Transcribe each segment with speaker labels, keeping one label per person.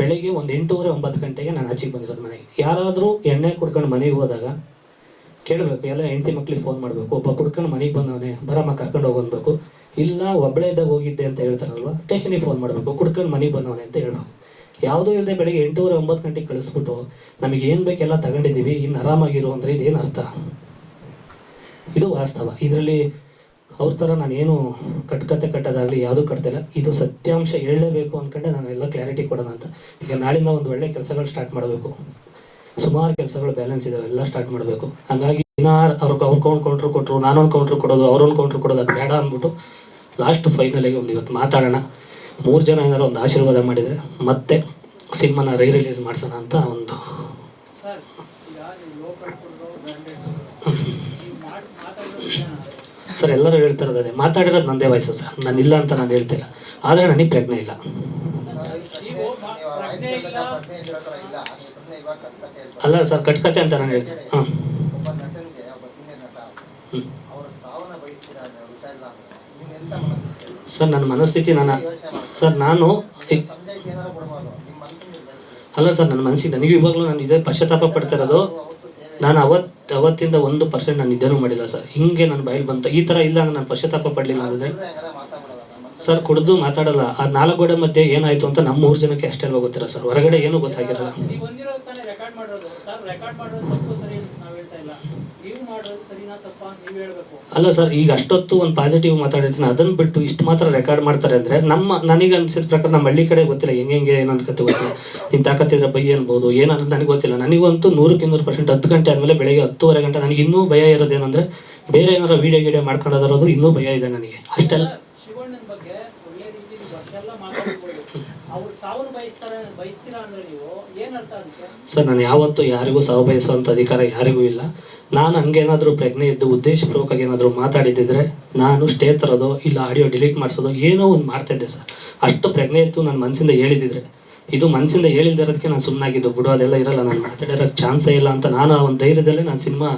Speaker 1: ಬೆಳಿಗ್ಗೆ ಒಂದು ಎಂಟೂವರೆ, ಒಂಬತ್ತು ಗಂಟೆಗೆ ನಾನು ಆಚೆಗೆ ಬಂದಿರೋದು ಮನೆಗೆ. ಯಾರಾದರೂ ಎಣ್ಣೆ ಕುಡ್ಕೊಂಡು ಮನೆಗೆ ಹೋದಾಗ ಕೇಳಬೇಕು, ಎಲ್ಲ ಹೆಂಡತಿ ಮಕ್ಳಿಗೆ ಫೋನ್ ಮಾಡಬೇಕು, ಒಬ್ಬ ಕುಡ್ಕೊಂಡು ಮನೆಗೆ ಬಂದವನೇ, ಬರಮ್ಮ ಕರ್ಕೊಂಡು ಹೋಗೋನ್ಬೇಕು ಇಲ್ಲ ಒಬ್ಬಳೇ ಇದ್ದಾಗ ಹೋಗಿದ್ದೆ ಅಂತ ಹೇಳ್ತಾರಲ್ವ, ಸ್ಟೇಷನಿಗೆ ಫೋನ್ ಮಾಡಬೇಕು, ಕುಡ್ಕೊಂಡು ಮನೆಗೆ ಬಂದವನೇ ಅಂತ ಹೇಳಬೇಕು. ಯಾವುದೂ ಇಲ್ಲದೆ ಬೆಳಿಗ್ಗೆ ಎಂಟೂವರೆ, ಒಂಬತ್ತು ಗಂಟೆಗೆ ಕಳಿಸ್ಬಿಟ್ಟು ನಮಗೆ ಏನು ಬೇಕೆಲ್ಲ ತಗೊಂಡಿದ್ದೀವಿ ಇನ್ನು ಆರಾಮಾಗಿರು ಅಂದರೆ ಇದೇನು ಅರ್ಥ? ಇದು ವಾಸ್ತವ. ಇದರಲ್ಲಿ ಅವ್ರ ಥರ ನಾನೇನು ಕಟ್ಕತೆ ಕಟ್ಟೋದಾಗಲಿ ಯಾವುದೂ ಕಟ್ತಿಲ್ಲ ಇದು ಸತ್ಯಾಂಶ ಹೇಳಲೇಬೇಕು ಅಂದ್ಕೊಂಡೆ ನಾನು ಎಲ್ಲ ಕ್ಲಾರಿಟಿ ಕೊಡೋಣ ಅಂತ. ಈಗ ನಾಳಿಂದ ಒಂದು ಒಳ್ಳೆ ಕೆಲಸಗಳು ಸ್ಟಾರ್ಟ್ ಮಾಡಬೇಕು. ಸುಮಾರು ಕೆಲಸಗಳು ಬ್ಯಾಲೆನ್ಸ್ ಇದಾವೆ, ಎಲ್ಲ ಸ್ಟಾರ್ಟ್ ಮಾಡಬೇಕು. ಹಂಗಾಗಿ ದಿನಾರು ಅವ್ರಿಗೆ ಅವ್ರು ಕೌಂಟ್ ಕೌಂಟ್ರ್ ಕೊಟ್ಟರು ನಾನೊಂದು ಕೌಂಟ್ರ್ ಕೊಡೋದು, ಅವ್ರೊಂದು ಕೌಂಟ್ರ್ ಕೊಡೋದು ಅದು ಬೇಡ ಅಂದ್ಬಿಟ್ಟು ಲಾಸ್ಟ್ ಫೈನಲಿಗೆ ಒಂದು ಇವತ್ತು ಮಾತಾಡೋಣ. ಮೂರು ಜನ ಏನಾದ್ರು ಒಂದು ಆಶೀರ್ವಾದ ಮಾಡಿದರೆ ಮತ್ತೆ ಸಿನಿಮಾನ ರೀ ರಿಲೀಸ್ ಮಾಡಿಸೋಣ ಅಂತ ಒಂದು
Speaker 2: ಸರ್ ಈಗ ನೀವು ಲೋಕಲ್ ಕೊಡೋದು ಬ್ರ್ಯಾಂಡೆಡ್ ನೀವು ಮಾಡಿ ಮಾತಾಡೋದು ವಿಧಾನ
Speaker 1: ಸರ್, ಎಲ್ಲರೂ ಹೇಳ್ತಾ ಅದೇ ಮಾತಾಡಿರೋದು ನಂದೇ ವಯಸ್ಸು ಸರ್. ನಾನು ಇಲ್ಲ ಅಂತ ನಾನು ಹೇಳ್ತಿಲ್ಲ ಆದರೆ ನನಗೆ ಪ್ರಜ್ಞೆ ಇಲ್ಲ. ಅಲ್ಲ ಸರ್, ಕಟ್ಕತೆ ಅಂತ ನಾನು ಹೇಳ್ತೀನಿ. ಹಾಂ. ಸರ್, ನನ್ನ ಮನಸ್ಥಿತಿ ನಾನು ಸರ್, ನಾನು ಅಲ್ಲ ಸರ್, ನನ್ನ ಮನಸ್ಸಿಗೆ ನನಗೂ ಇವಾಗಲೂ ನಾನು ಇದೇ ಪಶ್ಚಾತ್ತಾಪ ಪಡ್ತಾ ಇರೋದು.
Speaker 3: ಅವತ್ತು ಸೇವೆ
Speaker 1: ನಾನು ಅವತ್ತು ಅವತ್ತಿಂದ ಒಂದು ಪರ್ಸೆಂಟ್ ನಾನು ನಿದ್ದೆನೂ ಮಾಡಿಲ್ಲ ಸರ್ ಹಿಂಗೆ ನನ್ನ ಬಾಯಲ್ಲಿ ಬಂತು. ಈ ಥರ ಇಲ್ಲ ಅಂದ್ರೆ ನಾನು ಪಶ್ಚಾತ್ತಾಪ ಪಡಲಿಲ್ಲ ಅಂದರೆ ಸರ್ ಕುಡಿದು ಮಾತಾಡಲ್ಲ. ಆ ನಾಲ್ಕು ಗೋಡೆ ಮಧ್ಯೆ ಏನಾಯಿತು ಅಂತ ನಮ್ಮ ಮೂರು ಜನಕ್ಕೆ ಅಷ್ಟೇ ಗೊತ್ತಿರ ಸರ್ ಹೊರಗಡೆ ಏನೂ ಗೊತ್ತಾಗಿರಲ್ಲ. ಅಲ್ಲ ಸರ್ ಈಗ ಅಷ್ಟೊತ್ತು ಒಂದು ಪಾಸಿಟಿವ್ ಮಾತಾಡಿರ್ತೀನಿ. ಅದನ್ನು ಬಿಟ್ಟು ಇಷ್ಟು ಮಾತ್ರ ರೆಕಾರ್ಡ್ ಮಾಡ್ತಾರೆ ಅಂದರೆ ನಮ್ಮ ನನಗೆ ಅನ್ಸಿದ ಪ್ರಕಾರ ನಮ್ಮ ಹಳ್ಳಿ ಕಡೆ ಗೊತ್ತಿಲ್ಲ ಹೆಂಗೆ ಹೆಂಗೆ ಏನು ಅನ್ಕತ್ತೆ ಗೊತ್ತಿಲ್ಲ. ನೀನು ತಾಕತ್ತಿದ್ರೆ ಬೈ ಅನ್ಬೋದು ಏನಂತ ನನಗೆ ಗೊತ್ತಿಲ್ಲ. ನನಗಂತೂ ನೂರಕ್ಕೆ ನೂರು ಪರ್ಸೆಂಟ್ ಹತ್ತು ಗಂಟೆ ಆದಮೇಲೆ ಬೆಳಗ್ಗೆ ಹತ್ತುವರೆ ಗಂಟೆ ನನಗೆ ಇನ್ನೂ ಭಯ ಇರೋದೇನಂದ್ರೆ ಬೇರೆ ಏನಾರ ವಿಡಿಯೋ ಗೀಡಿಯೋ ಮಾಡ್ಕೊಳ್ಳೋದಿರೋದು ಇನ್ನೂ ಭಯ ಇದೆ ನನಗೆ. ಅಷ್ಟೆಲ್ಲ. ಸರ್ ನಾನು ಯಾವತ್ತೂ ಯಾರಿಗೂ ಸಾವು ಬಯಸುವಂಥ ಅಧಿಕಾರ ಯಾರಿಗೂ ಇಲ್ಲ. ನಾನು ಹಂಗೇನಾದರೂ ಪ್ರಜ್ಞೆ ಇದ್ದು ಉದ್ದೇಶಪೂರ್ವಕವಾಗಿ ಏನಾದರೂ ಮಾತಾಡಿದ್ದಿದ್ರೆ ನಾನು ಸ್ಟೇ ತರೋದೋ ಇಲ್ಲ ಆಡಿಯೋ ಡಿಲೀಟ್ ಮಾಡಿಸೋದೋ ಏನೋ ಒಂದು ಮಾಡ್ತಾಯಿದ್ದೆ ಸರ್. ಅಷ್ಟು ಪ್ರಜ್ಞೆ ಇತ್ತು ನನ್ನ ಮನಸ್ಸಿಂದ ಹೇಳಿದಿದ್ರೆ ಇದು ಮನಸ್ಸಿಂದ ಹೇಳಿದಿರೋದಕ್ಕೆ ನಾನು ಸುಮ್ಮನಾಗಿದ್ದು ಬಿಡು, ಅದೆಲ್ಲ ಇರಲ್ಲ. ನಾನು ಮಾತಾಡಿರೋಕ್ಕೆ ಚಾನ್ಸೇ ಇಲ್ಲ ಅಂತ ನಾನು ಆ ಒಂದು ಧೈರ್ಯದಲ್ಲೇ ನಾನು ಸಿನಿಮಾ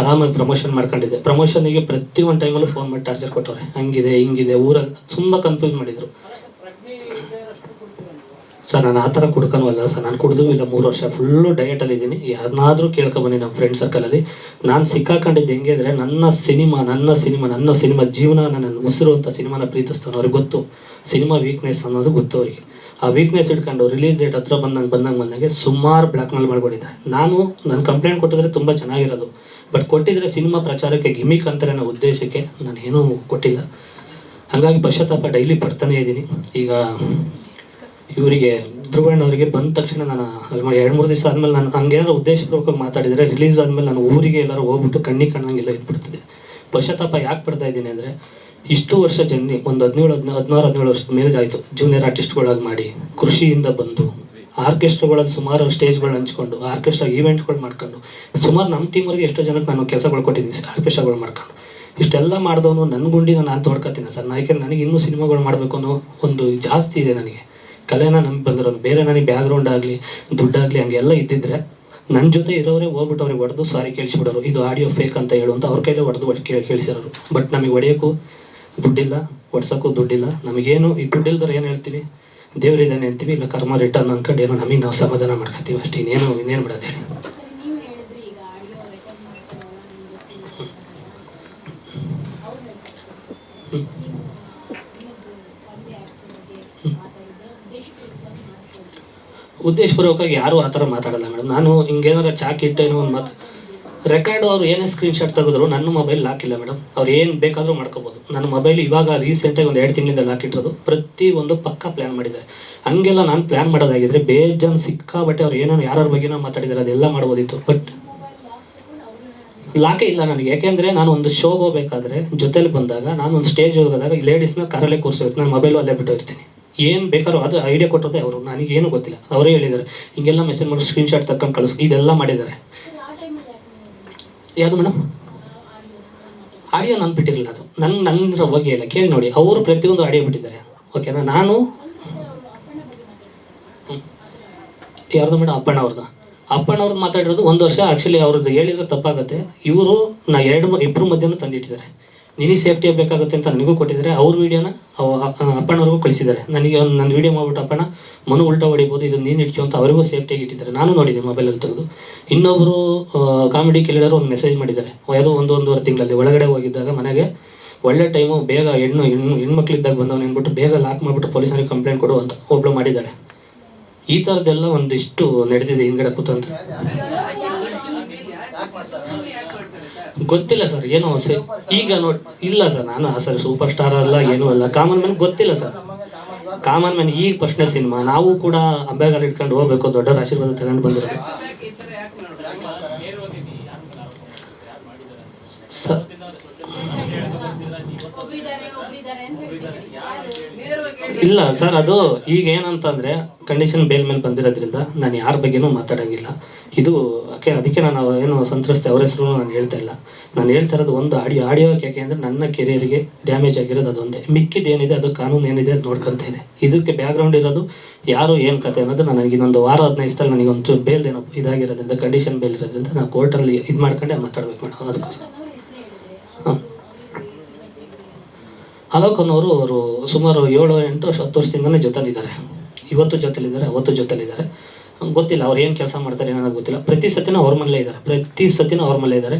Speaker 1: ಆರಾಮಾಗಿ ಪ್ರಮೋಷನ್ ಮಾಡ್ಕೊಂಡಿದ್ದೆ. ಪ್ರಮೋಷನಿಗೆ ಪ್ರತಿ ಒಂದು ಟೈಮಲ್ಲೂ ಫೋನ್ ಮಾಡಿ ಟಾರ್ಚರ್ ಕೊಟ್ಟವ್ರೆ. ಹಂಗಿದೆ, ಹಿಂಗಿದೆ, ಊರಲ್ಲಿ ತುಂಬ ಕನ್ಫ್ಯೂಸ್ ಮಾಡಿದರು
Speaker 2: ಅಲ್ಲ ಸರ್ ಪ್ರಜ್ಞೆ ಇಲ್ಲದೆ ಇರೋಷ್ಟು ಕೊಡ್ತೀರಾ ನೀವು
Speaker 1: ಸರ್ ನಾನು ಆ ಥರ ಕುಡ್ಕೊನವಲ್ಲ ಸರ್ ನಾನು ಕುಡಿದು ಇಲ್ಲ ಮೂರು ವರ್ಷ ಫುಲ್ಲು ಡಯಟಲ್ಲಿ ಇದ್ದೀನಿ. ಯಾರನ್ನಾದರೂ ಕೇಳ್ಕೊಬನ್ನಿ ನಮ್ಮ ಫ್ರೆಂಡ್ ಸರ್ಕಲಲ್ಲಿ ನಾನು ಸಿಕ್ಕಾಕೊಂಡಿದ್ದು ಹೆಂಗೆ ಅಂದರೆ ನನ್ನ ಸಿನಿಮಾ ನನ್ನ ಸಿನಿಮಾ ನನ್ನ ಸಿನಿಮಾ ಜೀವನ ನನ್ನ ಉಸಿರು ಅಂತ ಸಿನಿಮಾನ ಪ್ರೀತಿಸ್ತಾನೆ ಅವ್ರಿಗೆ ಗೊತ್ತು. ಸಿನಿಮಾ ವೀಕ್ನೆಸ್ ಅನ್ನೋದು ಗೊತ್ತು ಅವರಿಗೆ. ಆ ವೀಕ್ನೆಸ್ ಇಟ್ಕೊಂಡು ರಿಲೀಸ್ ಡೇಟ್ ಹತ್ರ ಬಂದಂಗೆ ಬಂದಂಗೆ ಬಂದಂಗೆ ಸುಮಾರು ಬ್ಲ್ಯಾಕ್ ಮೇಲ್ ಮಾಡ್ಕೊಂಡಿದ್ದಾರೆ. ನಾನು ನನ್ನ ಕಂಪ್ಲೇಂಟ್ ಕೊಟ್ಟಿದ್ರೆ ತುಂಬ ಚೆನ್ನಾಗಿರೋದು. ಬಟ್ ಕೊಟ್ಟಿದ್ರೆ ಸಿನಿಮಾ ಪ್ರಚಾರಕ್ಕೆ ಗಿಮಿಕ್ ಅಂತಾರೆ ಅನ್ನೋ ಉದ್ದೇಶಕ್ಕೆ ನಾನು ಏನೂ ಕೊಟ್ಟಿಲ್ಲ. ಹಾಗಾಗಿ ಪಶ್ಚಾತ್ತಾಪ ಡೈಲಿ ಪಡ್ತಾನೇ ಇದ್ದೀನಿ. ಈಗ ಇವರಿಗೆ ಧ್ರುವಣ್ಣವರಿಗೆ ಬಂದ ತಕ್ಷಣ ನಾನು ಅಲ್ಲಿ ಎರಡು ಮೂರು ದಿವಸ ಆದಮೇಲೆ ನಾನು ಹಂಗೇನಾದ್ರು ಉದ್ದೇಶಪೂರ್ವಕವಾಗಿ ಮಾತಾಡಿದರೆ ರಿಲೀಸ್ ಆದಮೇಲೆ ನಾನು ಊರಿಗೆ ಎಲ್ಲರೂ ಹೋಗ್ಬಿಟ್ಟು ಕಣ್ಣಿ ಕಣ್ಣಂಗೆಲ್ಲ ಇಟ್ಬಿಡ್ತಿದ್ದೆ. ಪಶ್ಚಾತ್ತಾಪ ಯಾಕೆ ಪಡ್ತಾ ಇದ್ದೀನಿ ಅಂದರೆ, ಇಷ್ಟು ವರ್ಷ ಜರ್ನಿ, ಒಂದು ಹದಿನೇಳು, ಹದಿನ, ಹದಿನಾರು, ಹದಿನೇಳು ವರ್ಷದ ಮೇಲೆ ಆಯಿತು. ಜೂನಿಯರ್ ಆರ್ಟಿಸ್ಟ್ಗಳಾಗಿ ಮಾಡಿ, ಕೃಷಿಯಿಂದ ಬಂದು ಆರ್ಕೆಸ್ಟ್ರಾಗಳಲ್ಲಿ ಸುಮಾರು ಸ್ಟೇಜ್ಗಳು ಹಂಚ್ಕೊಂಡು, ಆರ್ಕೆಸ್ಟ್ರಾ ಈವೆಂಟ್ಗಳು ಮಾಡ್ಕೊಂಡು, ಸುಮಾರು ನಮ್ಮ ಟೀಮವ್ರಿಗೆ ಎಷ್ಟೋ ಜನಕ್ಕೆ ನಾನು ಕೆಲಸಗಳು ಕೊಟ್ಟಿದ್ದೀನಿ, ಆರ್ಕೆಸ್ಟ್ರಾಗಳು ಮಾಡ್ಕೊಂಡು. ಇಷ್ಟೆಲ್ಲ ಮಾಡಿದವನು ನನ್ನ ಗುಂಡಿ ನಾನು ತೋಡ್ಕೊತೀನಿ ಸರ್. ನಾ ಯಾಕೆಂದ್ರೆ ನನಗೆ ಇನ್ನೂ ಸಿನಿಮಾಗಳು ಮಾಡಬೇಕು ಅನ್ನೋ ಒಂದು ಜಾಸ್ತಿ ಇದೆ ನನಗೆ. ಕಲೆನ ನಂಬಿ ಬಂದಿರೋದು ಬೇರೆ ನನಗೆ ಬ್ಯಾಕ್ಗ್ರೌಂಡ್ ಆಗಲಿ, ದುಡ್ಡಾಗಲಿ ಹಂಗೆಲ್ಲ ಇದ್ದಿದ್ರೆ ನನ್ನ ಜೊತೆ ಇರೋರೇ ಹೋಗ್ಬಿಟ್ಟು ಅವ್ರಿಗೆ ಹೊಡೆದು ಸಾರಿ ಕೇಳಿಸ್ಬಿಡೋರು. ಇದು ಆಡಿಯೋ ಫೇಕ್ ಅಂತ ಹೇಳು ಅಂತ ಅವ್ರ ಕೈಲೇ ಹೊಡೆದು ಹೊಡ್ ಕೇಳಿ ಕೇಳಿಸಿರೋರು. ಬಟ್ ನಮಗೆ ಹೊಡೆಯೋಕ್ಕೂ ದುಡ್ಡಿಲ್ಲ, ಹೊಡ್ಸೋಕ್ಕೂ ದುಡ್ಡಿಲ್ಲ. ನಮಗೇನು ಈ ದುಡ್ಡಿಲ್ದ್ರೆ ಏನು ಹೇಳ್ತೀವಿ? ದೇವರಿದ್ದಾನೆ ಅಂತೀವಿ, ಇಲ್ಲ ಕರ್ಮ ರಿಟರ್ನ್ ಅಂದ್ಕೊಂಡು ಏನೋ ನಮಗೆ ನಾವು ಸಮಾಧಾನ ಮಾಡ್ಕೊತೀವಿ ಅಷ್ಟೇ. ಇನ್ನೇನು ಇನ್ನೇನು ಬಿಡೋದು ಹೇಳಿ
Speaker 4: ಸರಿ ನೀವು ಹೇಳಿದ್ರಿ ಈಗ ಆಡಿಯೋ ರೆಕಾರ್ಡ್ ಮಾಡ್ತಾರಲ್ಲ ನಿಮ್ಗೆ ಗೊತ್ತಿಲ್ಲ ಅವ್ರು ಹೇಳ್ತಾರೆ ನೀವು ಇನ್ನೊಬ್ರು ತಂದೆ ಆಕ್ಟರ್ ಬಗ್ಗೆ ಮಾತಾಡಿದ್ರೆ ಉದ್ದೇಶಪೂರ್ವಕವಾಗಿ ಮಾಡಿಸ್ತಾರೆ
Speaker 1: ಉದ್ದೇಶಪೂರ್ವಕವಾಗಿ ಯಾರೂ ಆ ಥರ ಮಾತಾಡಲ್ಲ ಮೇಡಮ್. ನಾನು ಹಿಂಗೇನಾರ ಚಾಕ್ ಇಟ್ಟೇನೋ ಒಂದು ಮಾತು ರೆಕಾರ್ಡ್ ಅವ್ರು ಏನೇ ಸ್ಕ್ರೀನ್ ಶಾಟ್ ತೆಗೆದ್ರು ನನ್ನ ಮೊಬೈಲ್ ಲಾಕ್ ಇಲ್ಲ ಮೇಡಮ್. ಅವ್ರು ಏನು ಬೇಕಾದರೂ ಮಾಡ್ಕೋಬೋದು. ನನ್ನ ಮೊಬೈಲ್ ಇವಾಗ ರೀಸೆಂಟಾಗಿ ಒಂದು ಎರಡು ತಿಂಗಳಿಂದ ಲಾಕ್ ಇಟ್ಟಿರೋದು. ಪ್ರತಿ ಒಂದು ಪಕ್ಕ ಪ್ಲ್ಯಾನ್ ಮಾಡಿದ್ದಾರೆ. ಹಂಗೆಲ್ಲ ನಾನು ಪ್ಲ್ಯಾನ್ ಮಾಡೋದಾಗಿದ್ರೆ ಬೇಜಾನ್ ಸಿಕ್ಕಾಬಟ್ಟೆ ಅವ್ರು ಏನೇನು ಯಾರ್ಯಾರ ಬಗ್ಗೆನೋ ಮಾತಾಡಿದ್ದಾರೆ ಅದೆಲ್ಲ ಮಾಡ್ಬೋದಿತ್ತು. ಬಟ್
Speaker 4: ಲಾಕ್
Speaker 1: ಇಲ್ಲ ನನಗೆ. ಯಾಕೆಂದರೆ ನಾನು ಒಂದು ಶೋಗೆ ಹೋಗ್ಬೇಕಾದ್ರೆ ಜೊತೆಲಿ ಬಂದಾಗ, ನಾನು ಒಂದು ಸ್ಟೇಜ್ ಹೋಗೋದಾಗ ಲೇಡೀಸ್ನ ಕಾರಲ್ಲೇ ಕೂರಿಸಿರ್ತೀನಿ ನಾನು ಮೊಬೈಲು ಅಲ್ಲೇ ಬಿಟ್ಟು ಇರ್ತೀನಿ ಏನು ಬೇಕಾದ್ರೂ ಅದು ಐಡಿಯಾ ಕೊಟ್ಟೋದೇ ಅವರು. ನನಗೇನು ಗೊತ್ತಿಲ್ಲ. ಅವರೇ ಹೇಳಿದ್ದಾರೆ. ಹಿಂಗೆಲ್ಲ ಮೆಸೇಜ್ ಮಾಡಿ ಸ್ಕ್ರೀನ್ಶಾಟ್ ಶಾಟ್ ತಗೊಂಡು ಕಳಿಸ್. ಇದೆಲ್ಲ ಮಾಡಿದ್ದಾರೆ. ಯಾವುದು ಮೇಡಮ್
Speaker 4: ಆಡಿಯೋ
Speaker 1: ನಾನು ಬಿಟ್ಟಿರಲಿಲ್ಲ ಅದು. ನನ್ನ ನನ್ನ ಬಗ್ಗೆ ಇಲ್ಲ ಕೇಳಿ ನೋಡಿ. ಅವರು ಪ್ರತಿಯೊಂದು ಆಡಿಯೋ ಬಿಟ್ಟಿದ್ದಾರೆ. ಓಕೆನಾ ನಾನು? ಯಾರ್ದು ಮೇಡಮ್ ಅಪ್ಪಣ್ಣ ಅವ್ರದ್ದು ಅಪ್ಪಣ್ಣ ಅವ್ರದ್ದು ಮಾತಾಡಿರೋದು ಒಂದು ವರ್ಷ. ಆ್ಯಕ್ಚುಲಿ ಅವ್ರದ್ದು ಹೇಳಿದ್ರೆ ತಪ್ಪಾಗುತ್ತೆ. ಇವರು ನಾ ಎರಡು ಇಬ್ಬರು ಮಧ್ಯಾಹ್ನ ತಂದಿಟ್ಟಿದ್ದಾರೆ. ನಿನಗೆ ಸೇಫ್ಟಿ ಬೇಕಾಗುತ್ತೆ ಅಂತ ನನಗೂ ಕೊಟ್ಟಿದ್ದಾರೆ. ಅವ್ರ ವೀಡಿಯೋನ ಅಪ್ಪಣ್ಣವ್ರಿಗೂ ಕಳಿಸಿದ್ದಾರೆ. ನನಗೆ ಒಂದು ನನ್ನ ವೀಡಿಯೋ ಮಾಡ್ಬಿಟ್ಟು ಅಪ್ಪಣ್ಣ ಮನು ಉಲ್ಟಾ ಹೊಡಿಬೋದು ಇದು ನೀನು ಇಟ್ಕೊ ಅಂತ ಅವರಿಗೂ ಸೇಫ್ಟಿಯಾಗಿ ಇಟ್ಟಿದ್ದಾರೆ. ನಾನು ನೋಡಿದೆ ಮೊಬೈಲಲ್ಲಿ ತೆಗೆದು. ಇನ್ನೊಬ್ಬರು ಕಾಮಿಡಿ ಕಿಲಿಡರ್ ಒಂದು ಮೆಸೇಜ್ ಮಾಡಿದ್ದಾರೆ. ಯಾವುದೋ ಒಂದು ಒಂದೂವರೆ ತಿಂಗಳಲ್ಲಿ ಒಳಗಡೆ ಹೋಗಿದ್ದಾಗ ಮನೆಗೆ ಒಳ್ಳೆ ಟೈಮು ಬೇಗ ಹೆಣ್ಣು ಹೆಣ್ಣು, ಹೆಣ್ಮಕ್ಳಿದ್ದಾಗ ಬಂದವನು ಅಂದ್ಬಿಟ್ಟು ಬೇಗ ಲಾಕ್ ಮಾಡಿಬಿಟ್ಟು ಪೊಲೀಸರಿಗೆ ಕಂಪ್ಲೇಂಟ್ ಕೊಡು ಅಂತ ಒಬ್ಳು ಮಾಡಿದ್ದಾಳೆ. ಈ ಥರದ್ದೆಲ್ಲ ಒಂದಿಷ್ಟು ನಡೆದಿದೆ ಹಿಂದ್ಗಡೆ ಕೂತಂತ ಗೊತ್ತಿಲ್ಲ ಸರ್ ಏನು ಈಗ ನೋಡಿ, ಇಲ್ಲ ಸರ್ ನಾನು ಸರ್ ಸೂಪರ್ ಸ್ಟಾರ್ ಅಲ್ಲ, ಏನೂ ಅಲ್ಲ. ಕಾಮನ್ ಮ್ಯಾನ್ ಗೊತ್ತಿಲ್ಲ ಸರ್ ಕಾಮನ್ ಮ್ಯಾನ್ ಈಗ ಫಸ್ಟ್ನೇ ಸಿನಿಮಾ, ನಾವು ಕೂಡ ಅಂಬೆಗಾಲ ಇಟ್ಕೊಂಡು ಹೋಗ್ಬೇಕು, ದೊಡ್ಡವರ ಆಶೀರ್ವಾದ ತಗೊಂಡು ಬಂದಿರೋದು. ಇಲ್ಲ ಸರ್ ಅದು ಈಗ ಏನಂತಂದ್ರೆ ಕಂಡೀಷನ್ ಬೇಲ್ ಮೇಲೆ ಬಂದಿರೋದ್ರಿಂದ ನಾನು ಯಾರ ಬಗ್ಗೆನೂ ಮಾತಾಡಂಗಿಲ್ಲ. ಇದು ಯಾಕೆ ಅದಕ್ಕೆ ನಾನು ಏನು ಸಂತ್ರಸ್ತೆ ಅವ್ರ ಹೆಸರು ನಾನು ಹೇಳ್ತಾ ಇಲ್ಲ. ನಾನು ಹೇಳ್ತಾ ಇರೋದು ಒಂದು ಆಡಿಯೋ ಆಡಿಯೋ ಯಾಕೆ ಅಂದರೆ ನನ್ನ ಕೆರಿಯರ್ಗೆ ಡ್ಯಾಮೇಜ್ ಆಗಿರೋದು ಅದೊಂದೇ. ಮಿಕ್ಕಿದೇನಿದೆ ಅದು ಕಾನೂನು ಏನಿದೆ ಅದು ನೋಡ್ಕೊಂತ ಇದೆ. ಇದಕ್ಕೆ ಬ್ಯಾಕ್ಗ್ರೌಂಡ್ ಇರೋದು ಯಾರು ಏನು ಕತೆ ಅನ್ನೋದು ನನಗೆ ಇನ್ನೊಂದು ವಾರ ಹದಿನೈದು ನನಗೆ ಒಂದು ಬೇಲ್ ಏನೋ ಇದಾಗಿರೋದ್ರಿಂದ ಕಂಡೀಷನ್ ಬೇಲ್ ಇರೋದ್ರಿಂದ ನಾವು ಕೋರ್ಟಲ್ಲಿ ಇದು ಮಾಡ್ಕೊಂಡೆ ಮಾತಾಡ್ಬೇಕು ಮೇಡಮ್ ಅದಕ್ಕೋಸ್ಕರ. ಹಾಂ. ಅಲೋಕ್ ಅನ್ನೋರು ಅವರು ಸುಮಾರು ಏಳು ಎಂಟು ಹತ್ತು ವರ್ಷದಿಂದಲೇ ಜೊತೆಲಿದ್ದಾರೆ. ಇವತ್ತು ಜೊತೆಲಿದ್ದಾರೆ, ಅವತ್ತು ಜೊತೆಲಿದ್ದಾರೆ. ಗೊತ್ತಿಲ್ಲ, ಅವ್ರು ಏನು ಕೆಲಸ ಮಾಡ್ತಾರೆ ಏನೋ ಗೊತ್ತಿಲ್ಲ. ಪ್ರತಿ ಸತಿನೂ ಅವ್ರ ಮನೇಲೇ ಇದ್ದಾರೆ. ಪ್ರತಿ ಸತಿನೂ ಅವ್ರ ಮನೇಲೇ ಇದ್ದಾರೆ.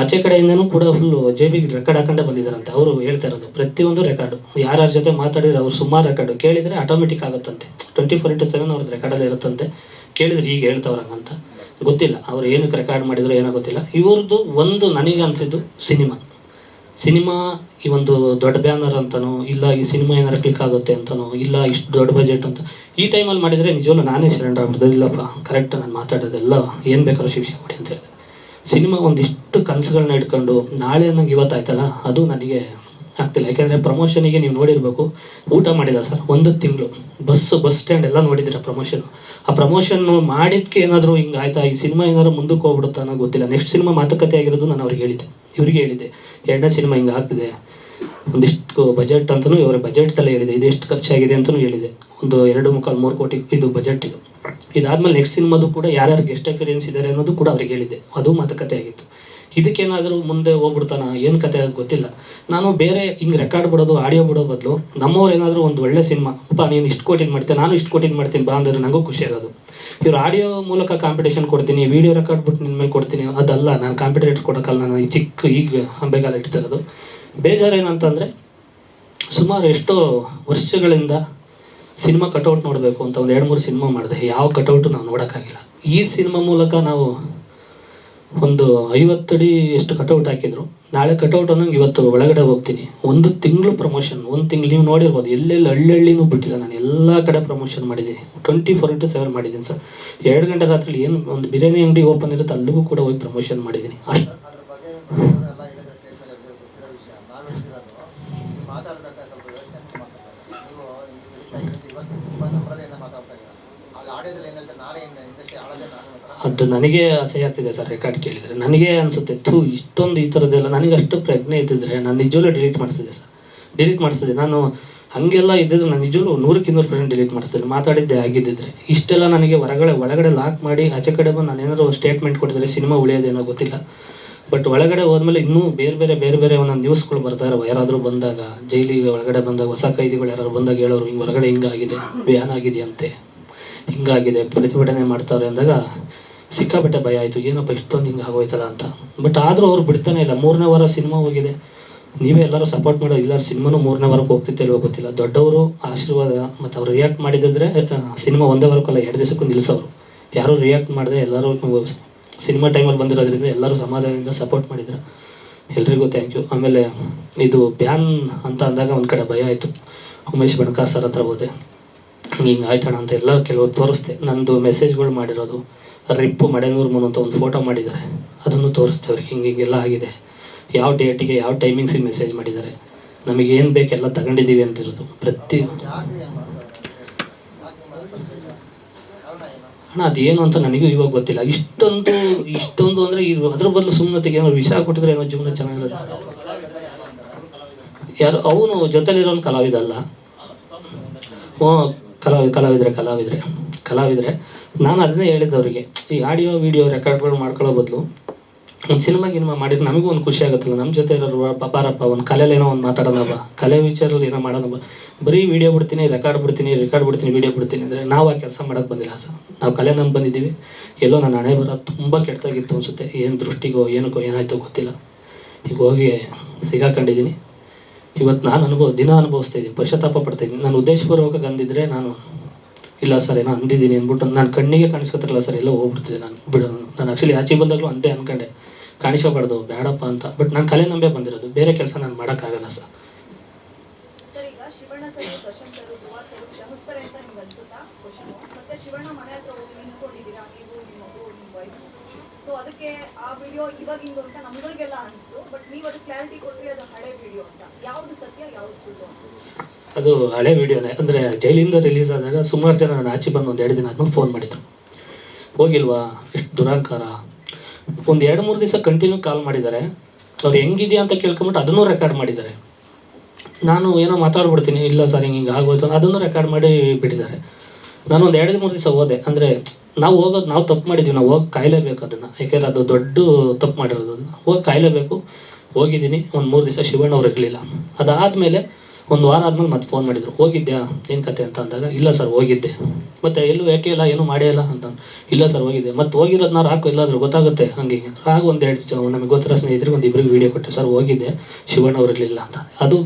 Speaker 1: ಆಚೆ ಕಡೆಯಿಂದನೂ ಕೂಡ ಫುಲ್ಲು ಜೇಬಿಗೆ ರೆಕಾರ್ಡ್ ಹಾಕೊಂಡೇ ಬಂದಿದ್ದಾರಂತೆ. ಅವರು ಹೇಳ್ತಾ ಇರೋದು, ಪ್ರತಿಯೊಂದು ರೆಕಾರ್ಡು ಯಾರ್ಯಾರ ಜೊತೆ ಮಾತಾಡಿದ್ರೆ, ಅವ್ರು ಸುಮಾರು ರೆಕಾರ್ಡು ಕೇಳಿದರೆ ಆಟೋಮೆಟಿಕ್ ಆಗುತ್ತಂತೆ. ಟ್ವೆಂಟಿ ಫೋರ್ ಇಂಟು ಸೆವೆನ್ ಅವ್ರದ್ದು ರೆಕಾರ್ಡಲ್ಲಿ ಇರುತ್ತಂತೆ. ಕೇಳಿದ್ರೆ ಈಗ ಹೇಳ್ತಾವ್ರಂಗಂತ ಗೊತ್ತಿಲ್ಲ, ಅವ್ರು ಏನಕ್ಕೆ ರೆಕಾರ್ಡ್ ಮಾಡಿದ್ರು ಏನೋ ಗೊತ್ತಿಲ್ಲ. ಇವ್ರದ್ದು ಒಂದು ನನಗೆ ಅನಿಸಿದ್ದು ಸಿನಿಮಾ. ಸಿನಿಮಾ ಈ ಒಂದು ದೊಡ್ಡ ಬ್ಯಾನರ್ ಅಂತನೋ, ಇಲ್ಲ ಈ ಸಿನಿಮಾ ಏನಾರು ಕ್ಲಿಕ್ ಆಗುತ್ತೆ ಅಂತನೋ, ಇಲ್ಲ ಇಷ್ಟು ದೊಡ್ಡ ಬಜೆಟ್ ಅಂತ, ಈ ಟೈಮಲ್ಲಿ ಮಾಡಿದರೆ ನಿಜವಲ್ಲೂ ನಾನೇ ಸರೆಂಡರ್ ಆಗ್ಬಿಡ್ದು ಇಲ್ಲಪ್ಪ ಕರೆಕ್ಟ್ ನಾನು ಮಾತಾಡೋದೆಲ್ಲ ಏನು ಬೇಕಾದ್ರೂ ಶಿಕ್ಷೆ ಕೊಡಿ ಅಂತ ಹೇಳಿದೆ. ಸಿನಿಮಾ ಒಂದಿಷ್ಟು ಕನಸುಗಳನ್ನ ಇಟ್ಕೊಂಡು, ನಾಳೆ ನಂಗೆ ಇವತ್ತಾಯ್ತಲ್ಲ, ಅದು ನನಗೆ ಆಗ್ತಿಲ್ಲ. ಯಾಕೆಂದರೆ ಪ್ರಮೋಷನಿಗೆ ನೀವು ನೋಡಿರಬೇಕು, ಊಟ ಮಾಡಿದ ಸರ್, ಒಂದು ತಿಂಗಳು. ಬಸ್ಸು ಬಸ್ ಸ್ಟ್ಯಾಂಡ್ ಎಲ್ಲ ನೋಡಿದ್ದೀರ ಪ್ರಮೋಷನ್ ಆ ಪ್ರಮೋಷನ್ ಮಾಡಿದ್ದಕ್ಕೆ ಏನಾದರೂ ಹಿಂಗೆ ಆಯ್ತಾ? ಈ ಸಿನಿಮಾ ಏನಾದರೂ ಮುಂದಕ್ಕೆ ಹೋಗ್ಬಿಡುತ್ತಾ ಅನ್ನೋ ಗೊತ್ತಿಲ್ಲ. ನೆಕ್ಸ್ಟ್ ಸಿನಿಮಾ ಮಾತುಕತೆ ಆಗಿರೋದು ನಾನು ಅವ್ರಿಗೆ ಹೇಳಿದ್ದೆ. ಇವ್ರಿಗೆ ಹೇಳಿದ್ದೆ, ಎರಡನೇ ಸಿನಿಮಾ ಹಿಂಗೆ ಆಗ್ತಿದೆ? ಒಂದಿಷ್ಟು ಬಜೆಟ್ ಅಂತಲೂ ಇವರ ಬಜೆಟ್ ತಲೆ ಹೇಳಿದೆ. ಇದು ಎಷ್ಟು ಖರ್ಚಾಗಿದೆ ಅಂತಲೂ ಹೇಳಿದೆ. ಒಂದು ಎರಡು ಮುಕ್ಕಾಲು ಮೂರು ಕೋಟಿ ಇದು ಬಜೆಟ್ ಇದು. ಇದಾದ್ಮೇಲೆ ನೆಕ್ಸ್ಟ್ ಸಿನಿಮಾದು ಕೂಡ ಯಾರ್ಯಾರು ಗೆಸ್ಟ್ ಎಫಿರಿಯನ್ಸ್ ಇದ್ದಾರೆ ಅನ್ನೋದು ಕೂಡ ಅವ್ರಿಗೆ ಹೇಳಿದೆ ಅದು ಮಾತುಕತೆ ಆಗಿತ್ತು. ಇದಕ್ಕೇನಾದರೂ ಮುಂದೆ ಹೋಗ್ಬಿಡ್ತಾನ? ಏನು ಕತೆ ಅದು ಗೊತ್ತಿಲ್ಲ. ನಾನು ಬೇರೆ ಹಿಂಗೆ ರೆಕಾರ್ಡ್ ಬಿಡೋದು ಆಡಿಯೋ ಬಿಡೋ ಬದಲು ನಮ್ಮವ್ರು ಏನಾದರೂ ಒಂದು ಒಳ್ಳೆ ಸಿನಿಮಾ ಅಪ್ಪ ನೀನು ಇಷ್ಟು ಕೋಟಿಗೆ ಮಾಡ್ತೀನಿ ನಾನು ಇಷ್ಟು ಕೋಟಿಗೆ ಮಾಡ್ತೀನಿ, ಬಾ ಅಂದರೆ ನನಗೂ ಖುಷಿ ಆಗೋದು. ಇವ್ರು ಆಡಿಯೋ ಮೂಲಕ ಕಾಂಪಿಟೇಷನ್ ಕೊಡ್ತೀನಿ ವಿಡಿಯೋ ರೆಕಾರ್ಡ್ ಬಿಟ್ಟು ನಿನ್ನ ಮೇಲೆ ಕೊಡ್ತೀನಿ, ಅದಲ್ಲ. ನಾನು ಕಾಂಪಿಟೇಟ್ ಕೊಡೋಕ್ಕಲ್ಲ ನಾನು, ಈ ಚಿಕ್ಕ ಈಗ ಅಂಬೆಗಾಲ ಇಟ್ಟಿರೋದು. ಬೇಜಾರು ಏನಂತಂದರೆ ಸುಮಾರು ಎಷ್ಟೋ ವರ್ಷಗಳಿಂದ ಸಿನಿಮಾ ಕಟೌಟ್ ನೋಡಬೇಕು ಅಂತ ಒಂದು ಎರಡು ಮೂರು ಸಿನಿಮಾ ಮಾಡಿದೆ. ಯಾವ ಕಟೌಟು ನಾವು ನೋಡೋಕ್ಕಾಗಿಲ್ಲ. ಈ ಸಿನಿಮಾ ಮೂಲಕ ನಾವು ಒಂದು ಐವತ್ತಡಿ ಎಷ್ಟು ಕಟೌಟ್ ಹಾಕಿದ್ರು. ನಾಳೆ ಕಟೌಟ್ ಅನ್ನೋಂಗೆ ಇವತ್ತು ಒಳಗಡೆ ಹೋಗ್ತೀನಿ. ಒಂದು ತಿಂಗಳು ಪ್ರಮೋಷನ್ ಒಂದು ತಿಂಗಳು ನೀವು ನೋಡಿರ್ಬೋದು, ಎಲ್ಲೆಲ್ಲಿ ಹಳ್ಳಿನೂ ಬಿಟ್ಟಿಲ್ಲ ನಾನು, ಎಲ್ಲ ಕಡೆ ಪ್ರಮೋಷನ್ ಮಾಡಿದ್ದೀನಿ. ಟ್ವೆಂಟಿ ಫೋರ್ ಇಂಟು ಸೆವೆನ್ ಮಾಡಿದ್ದೀನಿ ಸರ್. ಎರಡು ಗಂಟೆ ರಾತ್ರಿ ಏನು, ಒಂದು ಬಿರಿಯಾನಿ ಅಂಗಡಿ ಓಪನ್ ಇರುತ್ತೆ, ಅಲ್ಲಿಗೂ ಕೂಡ ಹೋಗಿ ಪ್ರಮೋಷನ್ ಮಾಡಿದ್ದೀನಿ. ಅಷ್ಟು
Speaker 3: ಅದ್ರ ಬಗ್ಗೆ ಎಲ್ಲ ಹೇಳಿದ್ರೆ ಸ್ಟೇಟ್ಮೆಂಟ್ ಗೊತ್ತಿರೋ ವಿಷಯ ನಾವು ಹೇಳ್ತಿರೋದು ನೀವು ಮಾತಾಡ್ಬೇಕಾದ್ರೆ ಸ್ವಲ್ಪ ಯೋಚನೆ ಮಾತಾಡ್ತಾರೆ ನೀವು ಇವತ್ತು ಇವತ್ತು ತುಂಬ ಸಂಪ್ರದಾಯದಿಂದ ಮಾತಾಡ್ತಾ ಇದ್ದೀರಾ ಅಲ್ಲಿ ಆಡಿಯೋದಲ್ಲಿ ಏನು ಹೇಳ್ತಾರೆ ನಾನೇ ಇಂಡಸ್ಟ್ರಿ ಆಳೋದೇ ನಾನು ಅಂತ.
Speaker 1: ಅದು ನನಗೆ ಅಸಹ್ಯ ಆಗ್ತಿದೆ ಸರ್ ರೆಕಾರ್ಡ್ ಕೇಳಿದರೆ. ನನಗೆ ಅನಿಸುತ್ತೆ, ಥೂ, ಇಷ್ಟೊಂದು ಈ ಥರದ್ದೆಲ್ಲ ನನಗೆ ಅಷ್ಟು ಪ್ರಜ್ಞೆ ಇದ್ದಿದ್ರೆ ನಾನು ನಿಜವಲ್ಲೂ ಡಿಲೀಟ್ ಮಾಡಿಸಿದೆ ಸರ್. ಡಿಲೀಟ್ ಮಾಡಿಸಿದೆ ನಾನು ಹಾಗೆಲ್ಲ ಇದ್ದಿದ್ರೆ ನಾನು ನಿಜವೂ ನೂರಕ್ಕೆ ಇನ್ನೂರು ಪರ್ಸೆಂಟ್ ಡಿಲೀಟ್ ಮಾಡಿಸ್ತೇನೆ ಮಾತಾಡಿದ್ದೆ ಆಗಿದ್ದಿದ್ರೆ. ಇಷ್ಟೆಲ್ಲ ನನಗೆ ಹೊರಗಡೆ, ಒಳಗಡೆ ಲಾಕ್ ಮಾಡಿ, ಆಚೆ ಕಡೆ ಬಂದು ನಾನು ಏನಾದರೂ ಸ್ಟೇಟ್ಮೆಂಟ್ ಕೊಟ್ಟಿದ್ರೆ ಸಿನಿಮಾ ಉಳಿಯೋದೇನೋ ಗೊತ್ತಿಲ್ಲ. ಬಟ್ ಒಳಗಡೆ ಹೋದ್ಮೇಲೆ ಇನ್ನೂ ಬೇರೆ ಬೇರೆ ಬೇರೆ ಬೇರೆ ಒಂದೊಂದು ನ್ಯೂಸ್ಗಳು ಬರ್ತಾ ಇರೋ ಯಾರಾದರೂ ಬಂದಾಗ, ಜೈಲಿಗೆ ಒಳಗಡೆ ಬಂದಾಗ, ಹೊಸ ಕೈದಿಗಳು ಯಾರು ಬಂದಾಗ ಹೇಳೋರು, ಹಿಂಗೆ ಹೊರಗಡೆ ಹಿಂಗಾಗಿದೆ ಬ್ಯಾನ್ ಆಗಿದೆಯಂತೆ ಹಿಂಗಾಗಿದೆ, ಪ್ರತಿಭಟನೆ ಮಾಡ್ತಾವ್ರೆ ಅಂದಾಗ ಸಿಕ್ಕಾಪಟ್ಟೆ ಭಯ ಆಯಿತು. ಏನಪ್ಪ ಇಷ್ಟೊಂದು ಹಿಂಗೆ ಆಗೋಯ್ತಲ್ಲ ಅಂತ. ಬಟ್ ಆದರೂ ಅವ್ರು ಬಿಡ್ತಾನೆ ಇಲ್ಲ. ಮೂರನೇ ವಾರ ಸಿನಿಮಾ ಹೋಗಿದೆ. ನೀವೇ ಎಲ್ಲರೂ ಸಪೋರ್ಟ್ ಮಾಡೋ ಎಲ್ಲರೂ ಸಿನಿಮಾನು ಮೂರನೇ ವಾರಕ್ಕೆ ಹೋಗ್ತಿತ್ತಿಲ್ವೋ ಗೊತ್ತಿಲ್ಲ. ದೊಡ್ಡವರು ಆಶೀರ್ವಾದ ಮತ್ತು ಅವ್ರು ರಿಯಾಕ್ಟ್ ಮಾಡಿದ್ರೆ ಸಿನಿಮಾ ಒಂದೇ ವಾರಕ್ಕಲ್ಲ ಎರಡು ದಿವಸಕ್ಕೂ ನಿಲ್ಲಿಸೋರು. ಯಾರೂ ರಿಯಾಕ್ಟ್ ಮಾಡಿದೆ ಎಲ್ಲರೂ ಸಿನಿಮಾ ಟೈಮಲ್ಲಿ ಬಂದಿರೋದ್ರಿಂದ ಎಲ್ಲರೂ ಸಮಾಧಾನದಿಂದ ಸಪೋರ್ಟ್ ಮಾಡಿದ್ರು. ಎಲ್ರಿಗೂ ಥ್ಯಾಂಕ್ ಯು ಆಮೇಲೆ ಇದು ಬ್ಯಾನ್ ಅಂತ ಅಂದಾಗ ಒಂದು ಕಡೆ ಭಯ ಆಯಿತು. ಉಮೇಶ್ ಬಣ್ಕಾರ್ ಸರ್ ಹತ್ರ ಹೋದೆ. ಹಿಂಗೆ ಆಯ್ತಣ ಅಂತ ಎಲ್ಲ ಕೆಲವು ತೋರಿಸ್ದೆ. ನಂದು ಮೆಸೇಜ್ಗಳು ಮಾಡಿರೋದು. ರಿಪ್ಪು ಮಡೆನೂರು ಮುನ್ ಅಂತ ಒಂದು ಫೋಟೋ ಮಾಡಿದ್ದಾರೆ. ಅದನ್ನು ಅವ್ರಿಗೆ. ಹಿಂಗೆ ಹಿಂಗೆಲ್ಲ ಆಗಿದೆ. ಯಾವ ಡೇಟಿಗೆ ಯಾವ ಟೈಮಿಂಗ್ಸಿಗೆ ಮೆಸೇಜ್ ಮಾಡಿದ್ದಾರೆ. ನಮಗೆ ಏನು ಬೇಕೆಲ್ಲ ತಗೊಂಡಿದ್ದೀವಿ ಅಂತಿರೋದು. ಪ್ರತಿ ಅಣ್ಣ, ಅದೇನು ಅಂತ ನನಗೂ ಇವಾಗ ಗೊತ್ತಿಲ್ಲ. ಇಷ್ಟೊಂದು ಇಷ್ಟೊಂದು ಅಂದರೆ ಇದು ಅದ್ರ ಬದಲು ಸುಮ್ಮನೆ ಏನೋ ವಿಷ ಕೊಟ್ಟಿದ್ರೆ ಏನೋ ಜೀವನ ಚೆನ್ನಾಗಿರೋದು. ಯಾರು, ಅವನು ಜೊತೆಲಿರೋನು ಕಲಾವಿದ ಅಲ್ಲ. ಹ್ಞೂ ಕಲಾವಿದ ಕಲಾವಿದ್ರೆ ಕಲಾವಿದ್ರೆ ಕಲಾವಿದ್ರೆ. ನಾನು ಅದನ್ನೇ ಹೇಳಿದ್ದು ಅವರಿಗೆ. ಈ ಆಡಿಯೋ ವಿಡಿಯೋ ರೆಕಾರ್ಡ್ಗಳು ಮಾಡ್ಕೊಳ್ಳೋ ಬದಲು ಒಂದು ಸಿನಿಮಾ ಗಿನಿಮಾ ಮಾಡಿದ್ರೆ ನಮಗೂ ಒಂದು ಖುಷಿ ಆಗುತ್ತಲ್ಲ. ನಮ್ಮ ಜೊತೆ ಇರೋರು ಪಪಾರಪ್ಪ ಒಂದು ಕಲೆಯಲ್ಲಿ ಏನೋ ಒಂದು ಮಾತಾಡೋಣಪ್ಪ ಕಲೆ ವಿಚಾರದಲ್ಲಿ ಏನೋ ಮಾಡೋಣ ಬರೀ ವಿಡಿಯೋ ಬಿಡ್ತೀನಿ ರೆಕಾರ್ಡ್ ಬಿಡ್ತೀನಿ ರೆಕಾರ್ಡ್ ಬಿಡ್ತೀನಿ ವಿಡಿಯೋ ಬಿಡ್ತೀನಿ ಅಂದರೆ ನಾವು ಆ ಕೆಲಸ ಮಾಡೋಕ್ಕೆ ಬಂದಿಲ್ಲ ಸರ್. ನಾವು ಕಲೆ ನಂಬಿ ಬಂದಿದ್ದೀವಿ. ಎಲ್ಲೋ ನನ್ನ ಹಣೆ ಬರೋ ತುಂಬ ಕೆಟ್ಟದಾಗಿತ್ತು ಅನಿಸುತ್ತೆ. ಏನು ದೃಷ್ಟಿಗೋ, ಏನಕ್ಕೋ, ಏನಾಯ್ತೋ ಗೊತ್ತಿಲ್ಲ. ಈಗ ಹೋಗಿ ಸಿಗಾಕೊಂಡಿದ್ದೀನಿ. ಇವತ್ತು ನಾನು ಅನುಭವ, ದಿನ ಅನುಭವಿಸ್ತಾ ಇದ್ದೀನಿ. ಪಶ್ಚಾತ್ತಾಪ ಪಡ್ತಾ ಇದ್ದೀನಿ. ನಾನು ಉದ್ದೇಶಪೂರ್ವಕ ಗಂದಿದ್ರೆ ನಾನು ಇಲ್ಲ ಸರ್, ಏನೋ ಅಂದಿದ್ದೀನಿ ಅಂದ್ಬಿಟ್ಟು ನಾನು ಕಣ್ಣಿಗೆ ಕಾಣಿಸ್ಕೊತಿರಲ್ಲ ಸರ್, ಎಲ್ಲ ಹೋಗ್ಬಿಡ್ತಿದ್ದೆ ನಾನು. ಬಿಡು, ನಾನು ಆ್ಯಕ್ಚುಲಿ ಆಚೆ ಬಂದಾಗಲೂ ಅಂತೆ ಅಂದ್ಕೊಂಡೆ ಕಾಣಿಸೋಬಾರ್ದು ಬೇಡಪ್ಪ ಅಂತ. ಬಟ್ ನಾನು ಕಲೆ ನಂಬೆ ಬಂದಿರೋದು. ಬೇರೆ ಕೆಲಸ ನಾನು ಮಾಡೋಕ್ಕಾಗಲ್ಲ ಸರ್.
Speaker 5: ಸೊ ಸತ್ಯ, ಯಾವ್ದು ಸುಳ್ಳು
Speaker 1: ಅದು ಹಳೆ ವಿಡಿಯೋನೇ. ಅಂದರೆ ಜೈಲಿಂದ ರಿಲೀಸ್ ಆದಾಗ ಸುಮಾರು ಜನ ನಾನು ಆಚೆ ಬಂದು ಒಂದು ಎರಡು ದಿನ ಆದ್ಮೇಲೆ ಫೋನ್ ಮಾಡಿದ್ರು. ಹೋಗಿಲ್ವಾ? ಎಷ್ಟು ದುರಾಂಕಾರ. ಒಂದು ಎರಡು ಮೂರು ದಿವಸ ಕಂಟಿನ್ಯೂ ಕಾಲ್ ಮಾಡಿದ್ದಾರೆ. ಅವ್ರು ಹೆಂಗಿದೆಯಾ ಅಂತ ಕೇಳ್ಕೊಂಬಿಟ್ಟು ಅದನ್ನು ರೆಕಾರ್ಡ್ ಮಾಡಿದ್ದಾರೆ. ನಾನು ಏನೋ ಮಾತಾಡ್ಬಿಡ್ತೀನಿ, ಇಲ್ಲ ಸರ್, ಹಿಂಗೆ ಹಿಂಗೆ ಆಗೋಯ್ತು ಅದನ್ನು ರೆಕಾರ್ಡ್ ಮಾಡಿ ಬಿಟ್ಟಿದ್ದಾರೆ. ನಾನು ಒಂದು ಎರಡು ಮೂರು ದಿವಸ ಹೋದೆ. ಅಂದರೆ ನಾವು ಹೋಗೋದು, ನಾವು ತಪ್ಪು ಮಾಡಿದ್ವಿ, ನಾವು ಹೋಗಿ ಕಾಯಲೇಬೇಕು ಅದನ್ನು. ಯಾಕೆಂದ್ರೆ ಅದು ದೊಡ್ಡ ತಪ್ಪು ಮಾಡಿರೋದು. ಹೋಗಿ ಕಾಯಲೇಬೇಕು. ಹೋಗಿದ್ದೀನಿ. ಒಂದು ಮೂರು ದಿವಸ ಶಿವಣ್ಣ ಅವ್ರು ಇರಲಿಲ್ಲ. ಅದಾದಮೇಲೆ ಒಂದು ವಾರ ಆದ್ಮೇಲೆ ಮತ್ತೆ ಫೋನ್ ಮಾಡಿದ್ರು. ಹೋಗಿದ್ಯಾ? ಏನು ಕತೆ ಅಂತ ಅಂದಾಗ ಇಲ್ಲ ಸರ್ ಹೋಗಿದ್ದೆ. ಮತ್ತೆ ಎಲ್ಲೂ ಯಾಕೆ ಇಲ್ಲ ಏನೂ ಮಾಡೇ ಇಲ್ಲ ಅಂತ ಇಲ್ಲ ಸರ್ ಹೋಗಿದ್ದೆ. ಮತ್ತೆ ಹೋಗಿರೋದನ್ನ ರಾಕು ಎಲ್ಲಾದರೂ ಗೊತ್ತಾಗುತ್ತೆ ಹಂಗೆ. ಆಗ ಒಂದು ಎರಡು ನಮ್ಗೆ ನಮಗೆ ಗೊತ್ತಿರೋ ಸ್ನೇಹಿತರಿಗೆ ಒಂದು ಇಬ್ಬರಿಗೆ ವೀಡಿಯೋ ಕೊಟ್ಟೆ. ಸರ್ ಹೋಗಿದ್ದೆ. ಶಿವಣ್ಣ ಅವ್ರು ಇರಲಿಲ್ಲ ಅಂತ. ಅದು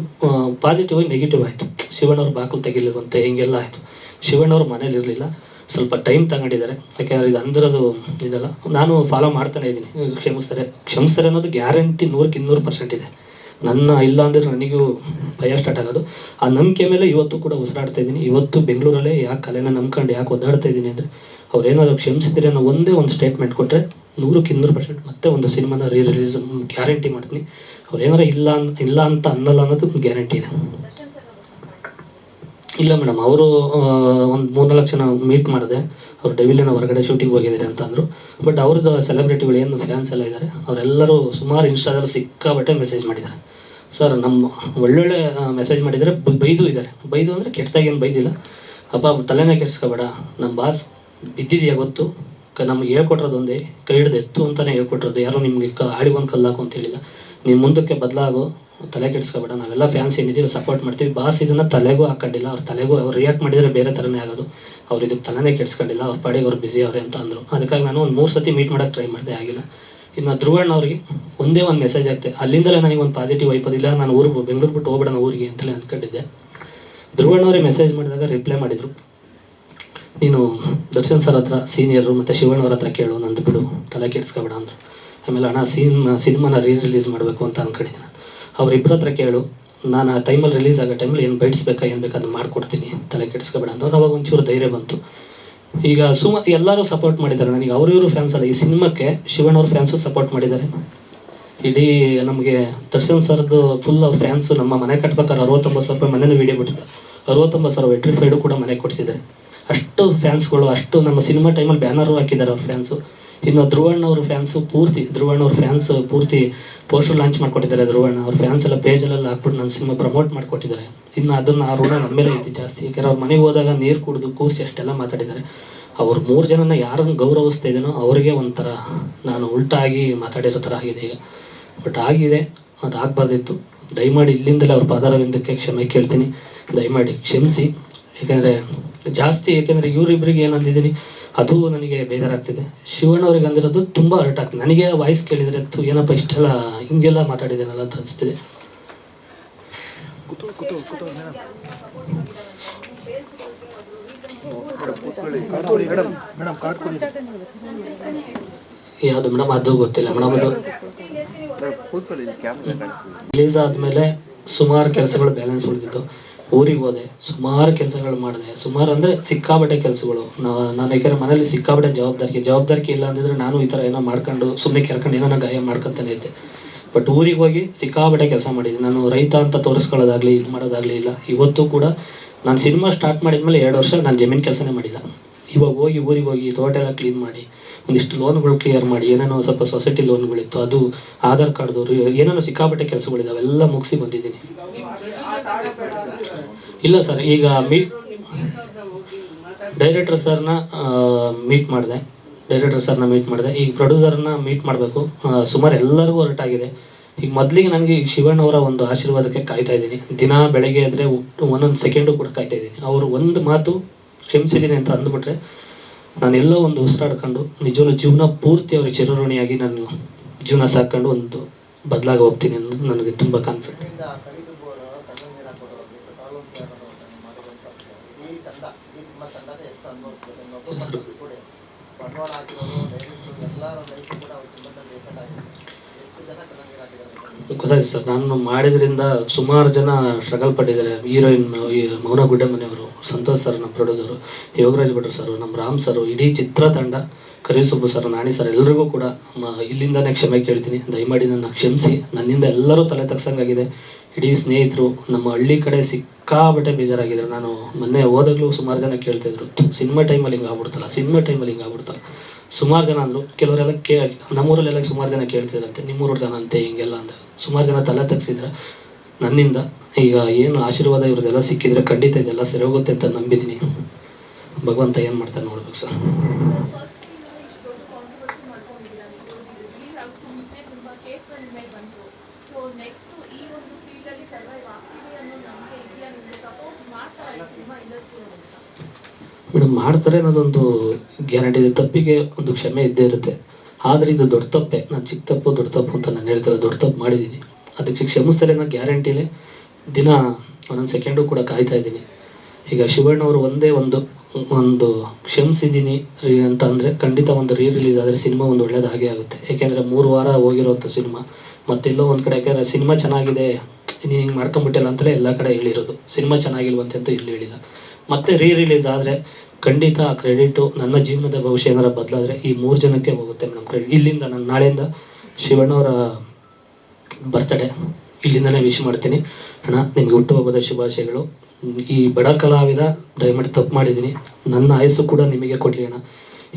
Speaker 1: ಪಾಸಿಟಿವ್ ಆಗಿ ನೆಗೆಟಿವ್ ಆಯಿತು. ಶಿವಣ್ಣ ಅವ್ರು ಬಾಕಲು ತೆಗಿಲಿರುವಂತೆ ಹಿಂಗೆಲ್ಲ ಆಯಿತು. ಶಿವಣ್ಣ ಅವ್ರು ಮನೇಲಿ ಇರಲಿಲ್ಲ. ಸ್ವಲ್ಪ ಟೈಮ್ ತಗೊಂಡಿದ್ದಾರೆ. ಯಾಕೆಂದ್ರೆ ಇದು ಅಂದಿರೋದು ಇದಲ್ಲ. ನಾನು ಫಾಲೋ ಮಾಡ್ತಾನೆ ಇದ್ದೀನಿ. ಕ್ಷಮಿಸ್ತಾರೆ. ಕ್ಷಮಿಸ್ತಾರೆ ಅನ್ನೋದು ಗ್ಯಾರಂಟಿ ನೂರಕ್ಕೆ ಇನ್ನೂರು ಪರ್ಸೆಂಟ್ ಇದೆ. ನನ್ನ ಇಲ್ಲ ಅಂದರೆ ನನಗೂ ಭಯ ಸ್ಟಾರ್ಟ್ ಆಗೋದು. ಆ ನಂಬಿಕೆ ಮೇಲೆ ಇವತ್ತು ಕೂಡ ಉಸಿರಾಡ್ತಾ ಇದ್ದೀನಿ. ಇವತ್ತು ಬೆಂಗಳೂರಲ್ಲೇ ಯಾಕೆ ಕಲೆನ ನಂಬ್ಕೊಂಡು ಯಾಕೆ ಒದ್ದಾಡ್ತಾ ಇದ್ದೀನಿ ಅಂದರೆ ಅವ್ರು ಏನಾದ್ರು ಕ್ಷಮಿಸಿದ್ರೆ ಅನ್ನೋ ಒಂದೇ ಒಂದು ಸ್ಟೇಟ್ಮೆಂಟ್ ಕೊಟ್ಟರೆ ನೂರಕ್ಕೆ ಇನ್ನೂರು ಪರ್ಸೆಂಟ್ ಮತ್ತೆ ಒಂದು ಸಿನಿಮಾನ ರೀ ರಿಲೀಸ್ ಗ್ಯಾರಂಟಿ ಮಾಡ್ತೀನಿ. ಅವ್ರು ಏನಾರ ಇಲ್ಲ ಇಲ್ಲ ಅಂತ ಅನ್ನಲ್ಲ ಅನ್ನೋದು ಗ್ಯಾರಂಟಿ ಇದೆ. ಇಲ್ಲ ಮೇಡಮ್ ಅವರು ಒಂದು ಮೂರ್ನಾಲ್ಕು ಜನ ಮೀಟ್ ಮಾಡಿದೆ. ಅವ್ರು ಡೆವಿಲಿನ ಹೊರಗಡೆ ಶೂಟಿಂಗ್ ಹೋಗಿದ್ದಾರೆ ಅಂತ ಅಂದರು. ಬಟ್ ಅವ್ರದ್ದು ಸೆಲೆಬ್ರಿಟಿಗಳು ಏನು ಫ್ಯಾನ್ಸ್ ಎಲ್ಲ ಇದ್ದಾರೆ ಅವರೆಲ್ಲರೂ ಸುಮಾರು ಇನ್ಸ್ಟಾದಲ್ಲಿ ಸಿಕ್ಕಾಬಟ್ಟೆ ಮೆಸೇಜ್ ಮಾಡಿದ್ದಾರೆ. ಸರ್ ನಮ್ಮ ಒಳ್ಳೊಳ್ಳೆ ಮೆಸೇಜ್ ಮಾಡಿದರೆ ಬೈದು ಇದ್ದಾರೆ ಬೈದು ಅಂದರೆ ಕೆಟ್ಟದಾಗೇನು ಬೈದಿಲ್ಲ. ಅಪ್ಪ ತಲೆನೇ ಕೆಡಿಸ್ಕೋಬೇಡ. ನಮ್ಮ ಬಾಸ್ ಬಿದ್ದಿದೆಯಾ ಗೊತ್ತು. ಕ, ನಮ್ಗೆ ಹೇಳ್ಕೊಟ್ರದ್ದು ಒಂದೇ, ಕೈ ಹಿಡ್ದು ಎತ್ತು ಅಂತಲೇ ಹೇಳ್ಕೊಟ್ರದ್ದು ಯಾರೋ ನಿಮಗೆ ಕ ಆಡಿಗೊಂದು ಒಂದು ಕಲ್ಲಾಕು ಅಂತ ಹೇಳಿಲ್ಲ. ನೀವು ಮುಂದಕ್ಕೆ ಬದಲಾಗು, ತಲೆ ಕೆಡಿಸ್ಕೋಬೇಡ. ನಾವೆಲ್ಲ ಫ್ಯಾನ್ಸ್ ಏನಿದ್ದೀವಿ ಸಪೋರ್ಟ್ ಮಾಡ್ತೀವಿ. ಬಾಸ್ ಇದನ್ನು ತಲೆಗೂ ಹಾಕೊಂಡಿಲ್ಲ. ಅವ್ರ ತಲೆಗೂ, ಅವ್ರು ರಿಯಾಕ್ಟ್ ಮಾಡಿದರೆ ಬೇರೆ ಥರನೇ ಆಗೋದು. ಅವ್ರು ಇದಕ್ಕೆ ತಲೆನೇ ಕೆಡಿಸ್ಕೊಂಡಿಲ್ಲ. ಅವ್ರ ಪಾಡಿಗೆ ಅವ್ರು ಬಿಸಿ ಅವ್ರೆ ಅಂತ ಅಂದರು. ಅದಕ್ಕಾಗಿ ನಾನು ಒಂದು ಮೂರು ಸತಿ ಮೀಟ್ ಮಾಡೋಕ್ಕೆ ಟ್ರೈ ಮಾಡಿದೆ, ಆಗಿಲ್ಲ. ಇನ್ನು ಧ್ರುವಣ್ಣ ಅವ್ರಿಗೆ ಒಂದೇ ಒಂದು ಮೆಸೇಜ್ ಆಗ್ತದೆ ಅಲ್ಲಿಂದಲೇ ನನಗೆ ಒಂದು ಪಾಸಿಟಿವ್ ವೈಪದಿಲ್ಲ ನಾನು ಊರು ಬೆಂಗಳೂರು ಬಿಟ್ಟು ಹೋಗ್ಬೇಡ ಊರಿಗೆ ಅಂತಲೇ ಅಂದ್ಕೊಂಡಿದ್ದೆ ಧ್ರುವಣ್ಣವರೇ ಮೆಸೇಜ್ ಮಾಡಿದಾಗ ರಿಪ್ಲೈ ಮಾಡಿದರು. ನೀನು ದರ್ಶನ್ ಸರ್ ಹತ್ರ ಸೀನಿಯರು ಮತ್ತು ಶಿವಣ್ಣವ್ರ ಹತ್ರ ಕೇಳು, ನಂದು ಬಿಡು, ತಲೆ ಕೆಡ್ಸ್ಕೊಬೇಡ ಅಂದರು. ಆಮೇಲೆ ಅಣ್ಣ, ಸಿನಿಮಾ, ಸಿನಿಮಾನ ರೀ ರಿಲೀಸ್ ಮಾಡಬೇಕು ಅಂತ ಅಂದ್ಕೊಂಡಿದ್ದೀನಿ ಅವ್ರಿಬ್ಬರ ಹತ್ರ ಕೇಳು, ನಾನು ಆ ಟೈಮಲ್ಲಿ ರಿಲೀಸ್ ಆಗೋ ಟೈಮಲ್ಲಿ ಏನು ಬೈಟ್ಸ್ ಬೇಕಾ, ಏನು ಬೇಕಾ ಅದನ್ನ ಮಾಡ್ಕೊಡ್ತೀನಿ, ತಲೆ ಕೆಡಿಸ್ಕೊಬೇಡ ಅಂತ. ಅವಾಗ ಒಂಚೂರು ಧೈರ್ಯ ಬಂತು. ಈಗ ಸುಮ ಎಲ್ಲರೂ ಸಪೋರ್ಟ್ ಮಾಡಿದ್ದಾರೆ. ನನಗೆ ಅವರು ಇವರು ಫ್ಯಾನ್ಸ್ ಅಲ್ಲ. ಈ ಸಿನಿಮಾಕ್ಕೆ ಶಿವಣ್ಣವ್ರ ಫ್ಯಾನ್ಸು ಸಪೋರ್ಟ್ ಮಾಡಿದ್ದಾರೆ. ಇಡೀ ನಮಗೆ ದರ್ಶನ್ ಸರ್ದು ಫುಲ್ ಫ್ಯಾನ್ಸು ನಮ್ಮ ಮನೆ ಕಟ್ಬೇಕಾದ್ರೆ ಅರವತ್ತೊಂಬತ್ತು ಸಾವಿರ ರೂಪಾಯಿ ಮನೇನು ವೀಡಿಯೋ ಬಿಟ್ಟಿದ್ದೆ ಅರವತ್ತೊಂಬತ್ತು ಸಾವಿರ ವೆಟ್ರಿಫೈಡು ಕೂಡ ಮನೆ ಕೊಡಿಸಿದ್ದಾರೆ. ಅಷ್ಟು ಫ್ಯಾನ್ಸ್ಗಳು ಅಷ್ಟು ನಮ್ಮ ಸಿನಿಮಾ ಟೈಮಲ್ಲಿ ಬ್ಯಾನರು ಹಾಕಿದ್ದಾರೆ ಅವ್ರ ಫ್ಯಾನ್ಸು ಇನ್ನು ಧ್ರುವಣ್ಣ ಅವ್ರ ಫ್ಯಾನ್ಸು ಪೂರ್ತಿ, ಧ್ರುವಣ್ಣ ಅವ್ರ ಫ್ಯಾನ್ಸ್ ಪೂರ್ತಿ ಪೋಸ್ಟರ್ ಲಾಂಚ್ ಮಾಡ್ಕೊಟ್ಟಿದ್ದಾರೆ ಧ್ರುವಣ್ಣ. ಅವ್ರ ಫ್ಯಾನ್ಸ್ ಎಲ್ಲ ಪೇಜಲ್ಲೆಲ್ಲ ಹಾಕ್ಬಿಟ್ಟು ನನ್ನ ಸಿನಿಮಾ ಪ್ರಮೋಟ್ ಮಾಡ್ಕೊಟ್ಟಿದ್ದಾರೆ. ಇನ್ನು ಅದನ್ನು ಆ ಋಣ ನಮ್ಮ ಮೇಲೆ ಐತಿ ಜಾಸ್ತಿ. ಯಾಕಂದ್ರೆ ಅವ್ರ ಮನೆಗೆ ಹೋದಾಗ ನೀರು ಕುಡಿದು ಕೂರಿಸಿ ಅಷ್ಟೆಲ್ಲ ಮಾತಾಡಿದ್ದಾರೆ. ಅವ್ರು ಮೂರು ಜನನ ಯಾರನ್ನು ಗೌರವಿಸ್ತಾ ಇದ್ದೀನೋ ಅವರಿಗೆ ಒಂಥರ ನಾನು ಉಲ್ಟಾಗಿ ಮಾತಾಡಿರೋ ಥರ ಆಗಿದೆ ಈಗ. ಬಟ್ ಆಗಿದೆ, ಅದು ಆಗಬಾರ್ದಿತ್ತು. ದಯಮಾಡಿ ಇಲ್ಲಿಂದಲೇ ಅವ್ರ ಪಾದಾರವಿಂದಕ್ಕೆ ಕ್ಷಮೆ ಕೇಳ್ತೀನಿ. ದಯಮಾಡಿ ಕ್ಷಮಿಸಿ. ಯಾಕೆಂದರೆ ಜಾಸ್ತಿ, ಯಾಕೆಂದರೆ ಇವರಿಬ್ಬರಿಗೆ ಏನಂದಿದ್ದೀನಿ ಅದು ನನಗೆ ಬೇಜಾರಾಗ್ತಿದೆ. ಶಿವಣ್ಣ ಅವ್ರಿಗೆ ಅಂದಿರೋದು ತುಂಬ ಹರ್ಟ್ ಆಗ್ತದೆ ನನಗೆ ವಾಯ್ಸ್ ಕೇಳಿದರೆ ತು ಏನಪ್ಪ ಇಷ್ಟೆಲ್ಲ ಹಿಂಗೆಲ್ಲ ಮಾತಾಡಿದ್ದೀನಲ್ಲ ಅಂತ ಅನಿಸ್ತಿದೆ. ಯಾವುದು ಮೇಡಮ್? ಅದು ಗೊತ್ತಿಲ್ಲ. ಮೇಡಮ್ ಅದು ರಿಲೀಸ್ ಆದಮೇಲೆ ಸುಮಾರು ಕೆಲಸಗಳು ಬ್ಯಾಲೆನ್ಸ್ ಉಳಿದಿದ್ದು. ಊರಿಗೆ ಹೋದೆ. ಸುಮಾರು ಕೆಲಸಗಳು ಮಾಡಿದೆ. ಸುಮಾರು ಅಂದರೆ ಸಿಕ್ಕಾಬಟ್ಟೆ ಕೆಲಸಗಳು. ನಾನು ಯಾಕಂದ್ರೆ ಮನೇಲಿ ಸಿಕ್ಕಾಬಟ್ಟೆ ಜವಾಬ್ದಾರಿಕೆ. ಜವಾಬ್ದಾರಿಕೆ ಇಲ್ಲ ಅಂದಿದ್ರೆ ನಾನು ಈ ಥರ ಏನೋ ಮಾಡ್ಕೊಂಡು ಸುಮ್ಮನೆ ಕೆರ್ಕೊಂಡು ಏನೋ ಗಾಯ ಮಾಡ್ಕೊತಾನೆ ಇದ್ದೆ. ಬಟ್ ಊರಿಗೆ ಹೋಗಿ ಸಿಕ್ಕಾಬಟ್ಟೆ ಕೆಲಸ ಮಾಡಿದ್ದೆ ನಾನು ರೈತ ಅಂತ ತೋರಿಸ್ಕೊಳ್ಳೋದಾಗಲಿ, ಇದು ಮಾಡೋದಾಗಲಿ ಇಲ್ಲ. ಇವತ್ತು ಕೂಡ ನಾನು ಸಿನಿಮಾ ಸ್ಟಾರ್ಟ್ ಮಾಡಿದ ಮೇಲೆ ಎರಡು ವರ್ಷ ನಾನು ಜಮೀನು ಕೆಲಸನೇ ಮಾಡಿಲ್ಲ. ಇವಾಗ ಹೋಗಿ ಊರಿಗೆ ಹೋಗಿ ತೋಟ ಎಲ್ಲ ಕ್ಲೀನ್ ಮಾಡಿ ಒಂದಿಷ್ಟು ಲೋನ್ಗಳು ಕ್ಲಿಯರ್ ಮಾಡಿ, ಏನೇನೋ ಸ್ವಲ್ಪ ಸೊಸೈಟಿ ಲೋನ್ಗಳಿತ್ತು ಅದು ಆಧಾರ್ ಕಾರ್ಡ್ದವರು ಏನೇನೋ ಸಿಕ್ಕಾಪಟ್ಟೆ ಕೆಲಸಗಳಿದಾವೆ ಎಲ್ಲ ಮುಗಿಸಿ ಬಂದಿದ್ದೀನಿ. ಇಲ್ಲ ಸರ್ ಈಗ ಮೀಟ್ ಡೈರೆಕ್ಟರ್ ಸರ್ನ ಮೀಟ್ ಮಾಡಿದೆ. ಡೈರೆಕ್ಟರ್ ಸರ್ನ ಮೀಟ್ ಮಾಡಿದೆ. ಈಗ ಪ್ರೊಡ್ಯೂಸರ್ನ ಮೀಟ್ ಮಾಡಬೇಕು. ಸುಮಾರು ಎಲ್ಲರಿಗೂ ಹೊರಟಾಗಿದೆ. ಈಗ ಮೊದಲಿಗೆ ನನಗೆ ಈಗ ಶಿವಣ್ಣವರ ಒಂದು ಆಶೀರ್ವಾದಕ್ಕೆ ಕಾಯ್ತಾ ಇದ್ದೀನಿ. ದಿನ ಬೆಳಗ್ಗೆ ಆದರೆ ಒಂದೊಂದು ಸೆಕೆಂಡು ಕೂಡ ಕಾಯ್ತಾ ಇದ್ದೀನಿ. ಅವರು ಒಂದು ಮಾತು ಕ್ಷಮಿಸಿದ್ದೀನಿ ಅಂತ ಅಂದ್ಬಿಟ್ರೆ ನಾನು ಎಲ್ಲೋ ಒಂದು ಉಸಿರಾಡ್ಕೊಂಡು ನಿಜವೂ ಜೀವನ ಪೂರ್ತಿ ಅವ್ರಿಗೆ ಚಿರಋಣಿಯಾಗಿ ನಾನು ಜೀವನ ಸಾಕೊಂಡು ಒಂದು ಬದಲಾಗಿ ಹೋಗ್ತೀನಿ ಅನ್ನೋದು ನನಗೆ ತುಂಬ ಕಾನ್ಫಿಡೆಂಟ್ ಗೊತ್ತಾಯ್ತು ಸರ್ ನಾನು ಮಾಡಿದ್ರಿಂದ ಸುಮಾರು ಜನ ಸ್ಟ್ರಗಲ್ ಪಟ್ಟಿದ್ದಾರೆ. ಹೀರೋಯಿನ್ ಈ ಮೌನ ಗುಡ್ಡಮನೆಯವರು ಸಂತೋಷ್ ಸರ್, ನಮ್ಮ ಪ್ರೊಡ್ಯೂಸರು ಯೋಗರಾಜ್ ಭಟ್ರು ಸರ್, ನಮ್ಮ ರಾಮ್ ಸರ್, ಇಡೀ ಚಿತ್ರತಂಡ ಕರಿಸುಬ್ಬು ಸರ್, ನಾಣಿ ಸರ್ ಎಲ್ಲರಿಗೂ ಕೂಡ ಇಲ್ಲಿಂದನೇ ಕ್ಷಮೆ ಕೇಳ್ತೀನಿ. ದಯಮಾಡಿ ನನ್ನ ಕ್ಷಮಿಸಿ. ನನ್ನಿಂದ ಎಲ್ಲರೂ ತಲೆ ತಗ್ಸಂಗಾಗಿದೆ. ಇಡೀ ಸ್ನೇಹಿತರು, ನಮ್ಮ ಹಳ್ಳಿ ಕಡೆ ಸಿಕ್ಕಾಬಟ್ಟೆ ಬೇಜಾರಾಗಿದ್ದರು ನಾನು ಮೊನ್ನೆ ಹೋದಾಗಲೂ ಸುಮಾರು ಜನ ಕೇಳ್ತಿದ್ರು ಸಿನಿಮಾ ಟೈಮಲ್ಲಿ ಹಿಂಗೆ ಆಗ್ಬಿಡ್ತಲ್ಲ, ಸಿನಿಮಾ ಟೈಮಲ್ಲಿ ಹಿಂಗೆ ಆಗ್ಬಿಡ್ತಲ್ಲ. ಸುಮಾರು ಜನ ಅಂದರು, ಕೆಲವರೆಲ್ಲ ಕೇ ನಮ್ಮೂರಲ್ಲೆಲ್ಲ ಸುಮಾರು ಜನ ಕೇಳ್ತಿದ್ರಂತೆ ನಿಮ್ಮೂರ ಹುಡುಗನಂತೆ, ಹಿಂಗೆಲ್ಲ ಅಂತ. ಸುಮಾರು ಜನ ತಲೆ ತಗ್ಸಿದ್ರೆ ನನ್ನಿಂದ. ಈಗ ಏನು ಆಶೀರ್ವಾದ ಇವ್ರದ್ದೆಲ್ಲ ಸಿಕ್ಕಿದ್ರೆ ಖಂಡಿತ ಇದೆಲ್ಲ ಸರಿ ಹೋಗುತ್ತೆ ಅಂತ ನಂಬಿದ್ದೀನಿ. ಭಗವಂತ ಏನು ಮಾಡ್ತಾನೆ ನೋಡ್ಬೇಕು ಸರ್. ಮೇಡಮ್, ಮಾಡ್ತಾರೆ ಅನ್ನೋದೊಂದು ಗ್ಯಾರಂಟಿ ಇದೆ. ತಪ್ಪಿಗೆ ಒಂದು ಕ್ಷಮೆ ಇದ್ದೇ ಇರುತ್ತೆ. ಆದರೆ ಇದು ದೊಡ್ಡ ತಪ್ಪೆ. ನಾನು ಚಿಕ್ಕ ತಪ್ಪು, ದೊಡ್ಡ ತಪ್ಪು ಅಂತ ನಾನು ಹೇಳ್ತಾರೆ ದೊಡ್ಡ ತಪ್ಪು ಮಾಡಿದ್ದೀನಿ. ಅದಕ್ಕೆ ಕ್ಷಮಿಸ್ತಾರೆ ಅನ್ನೋ ಗ್ಯಾರಂಟಿಲೇ ದಿನ ಒಂದೊಂದು ಸೆಕೆಂಡು ಕೂಡ ಕಾಯ್ತಾ ಇದ್ದೀನಿ. ಈಗ ಶಿವಣ್ಣ ಅವರು ಒಂದೇ ಒಂದು ಒಂದು ಕ್ಷಮಿಸಿದ್ದೀನಿ ರೀ ಅಂತ ಅಂದರೆ ಖಂಡಿತ ಒಂದು ರೀ ರಿಲೀಸ್ ಆದರೆ ಸಿನಿಮಾ ಒಂದು ಒಳ್ಳೇದು ಆಗುತ್ತೆ. ಏಕೆಂದರೆ ಮೂರು ವಾರ ಹೋಗಿರೋಂಥ ಸಿನಿಮಾ. ಮತ್ತೆಲ್ಲೋ ಒಂದು ಕಡೆ, ಯಾಕೆಂದರೆ ಸಿನಿಮಾ ಚೆನ್ನಾಗಿದೆ, ನೀನು ಹಿಂಗೆ ಮಾಡ್ಕೊಂಬಿಟ್ಟಿಲ್ಲ ಅಂತಲೇ ಎಲ್ಲ ಕಡೆ ಹೇಳಿರೋದು. ಸಿನಿಮಾ ಚೆನ್ನಾಗಿಲ್ವಂತೆ ಅಂತ ಇಲ್ಲಿ ಹೇಳಿಲ್ಲ. ಮತ್ತೆ ರೀ ರಿಲೀಸ್ ಆದರೆ ಖಂಡಿತ ಆ ಕ್ರೆಡಿಟು ನನ್ನ ಜೀವನದ ಭವಿಷ್ಯ ಏನಾರ ಬದಲಾದರೆ ಈ ಮೂರು ಜನಕ್ಕೆ ಹೋಗುತ್ತೆ ಮೇಡಮ್ ಕ್ರೆಡಿಟ್ ಇಲ್ಲಿಂದ ನಾನು, ನಾಳೆಯಿಂದ ಶಿವಣ್ಣವರ ಬರ್ತಡೇ. ಇಲ್ಲಿಂದಲೇ ವಿಶ್ ಮಾಡ್ತೀನಿ. ಅಣ್ಣ, ನಿಮಗೆ ಹುಟ್ಟುಹಬ್ಬದ ಶುಭಾಶಯಗಳು. ಈ ಬಡ ಕಲಾವಿದ, ದಯಮಾಡಿ ತಪ್ಪು ಮಾಡಿದ್ದೀನಿ. ನನ್ನ ಆಯಸ್ಸು ಕೂಡ ನಿಮಗೆ ಕೊಡಲಿ ಅಣ್ಣ.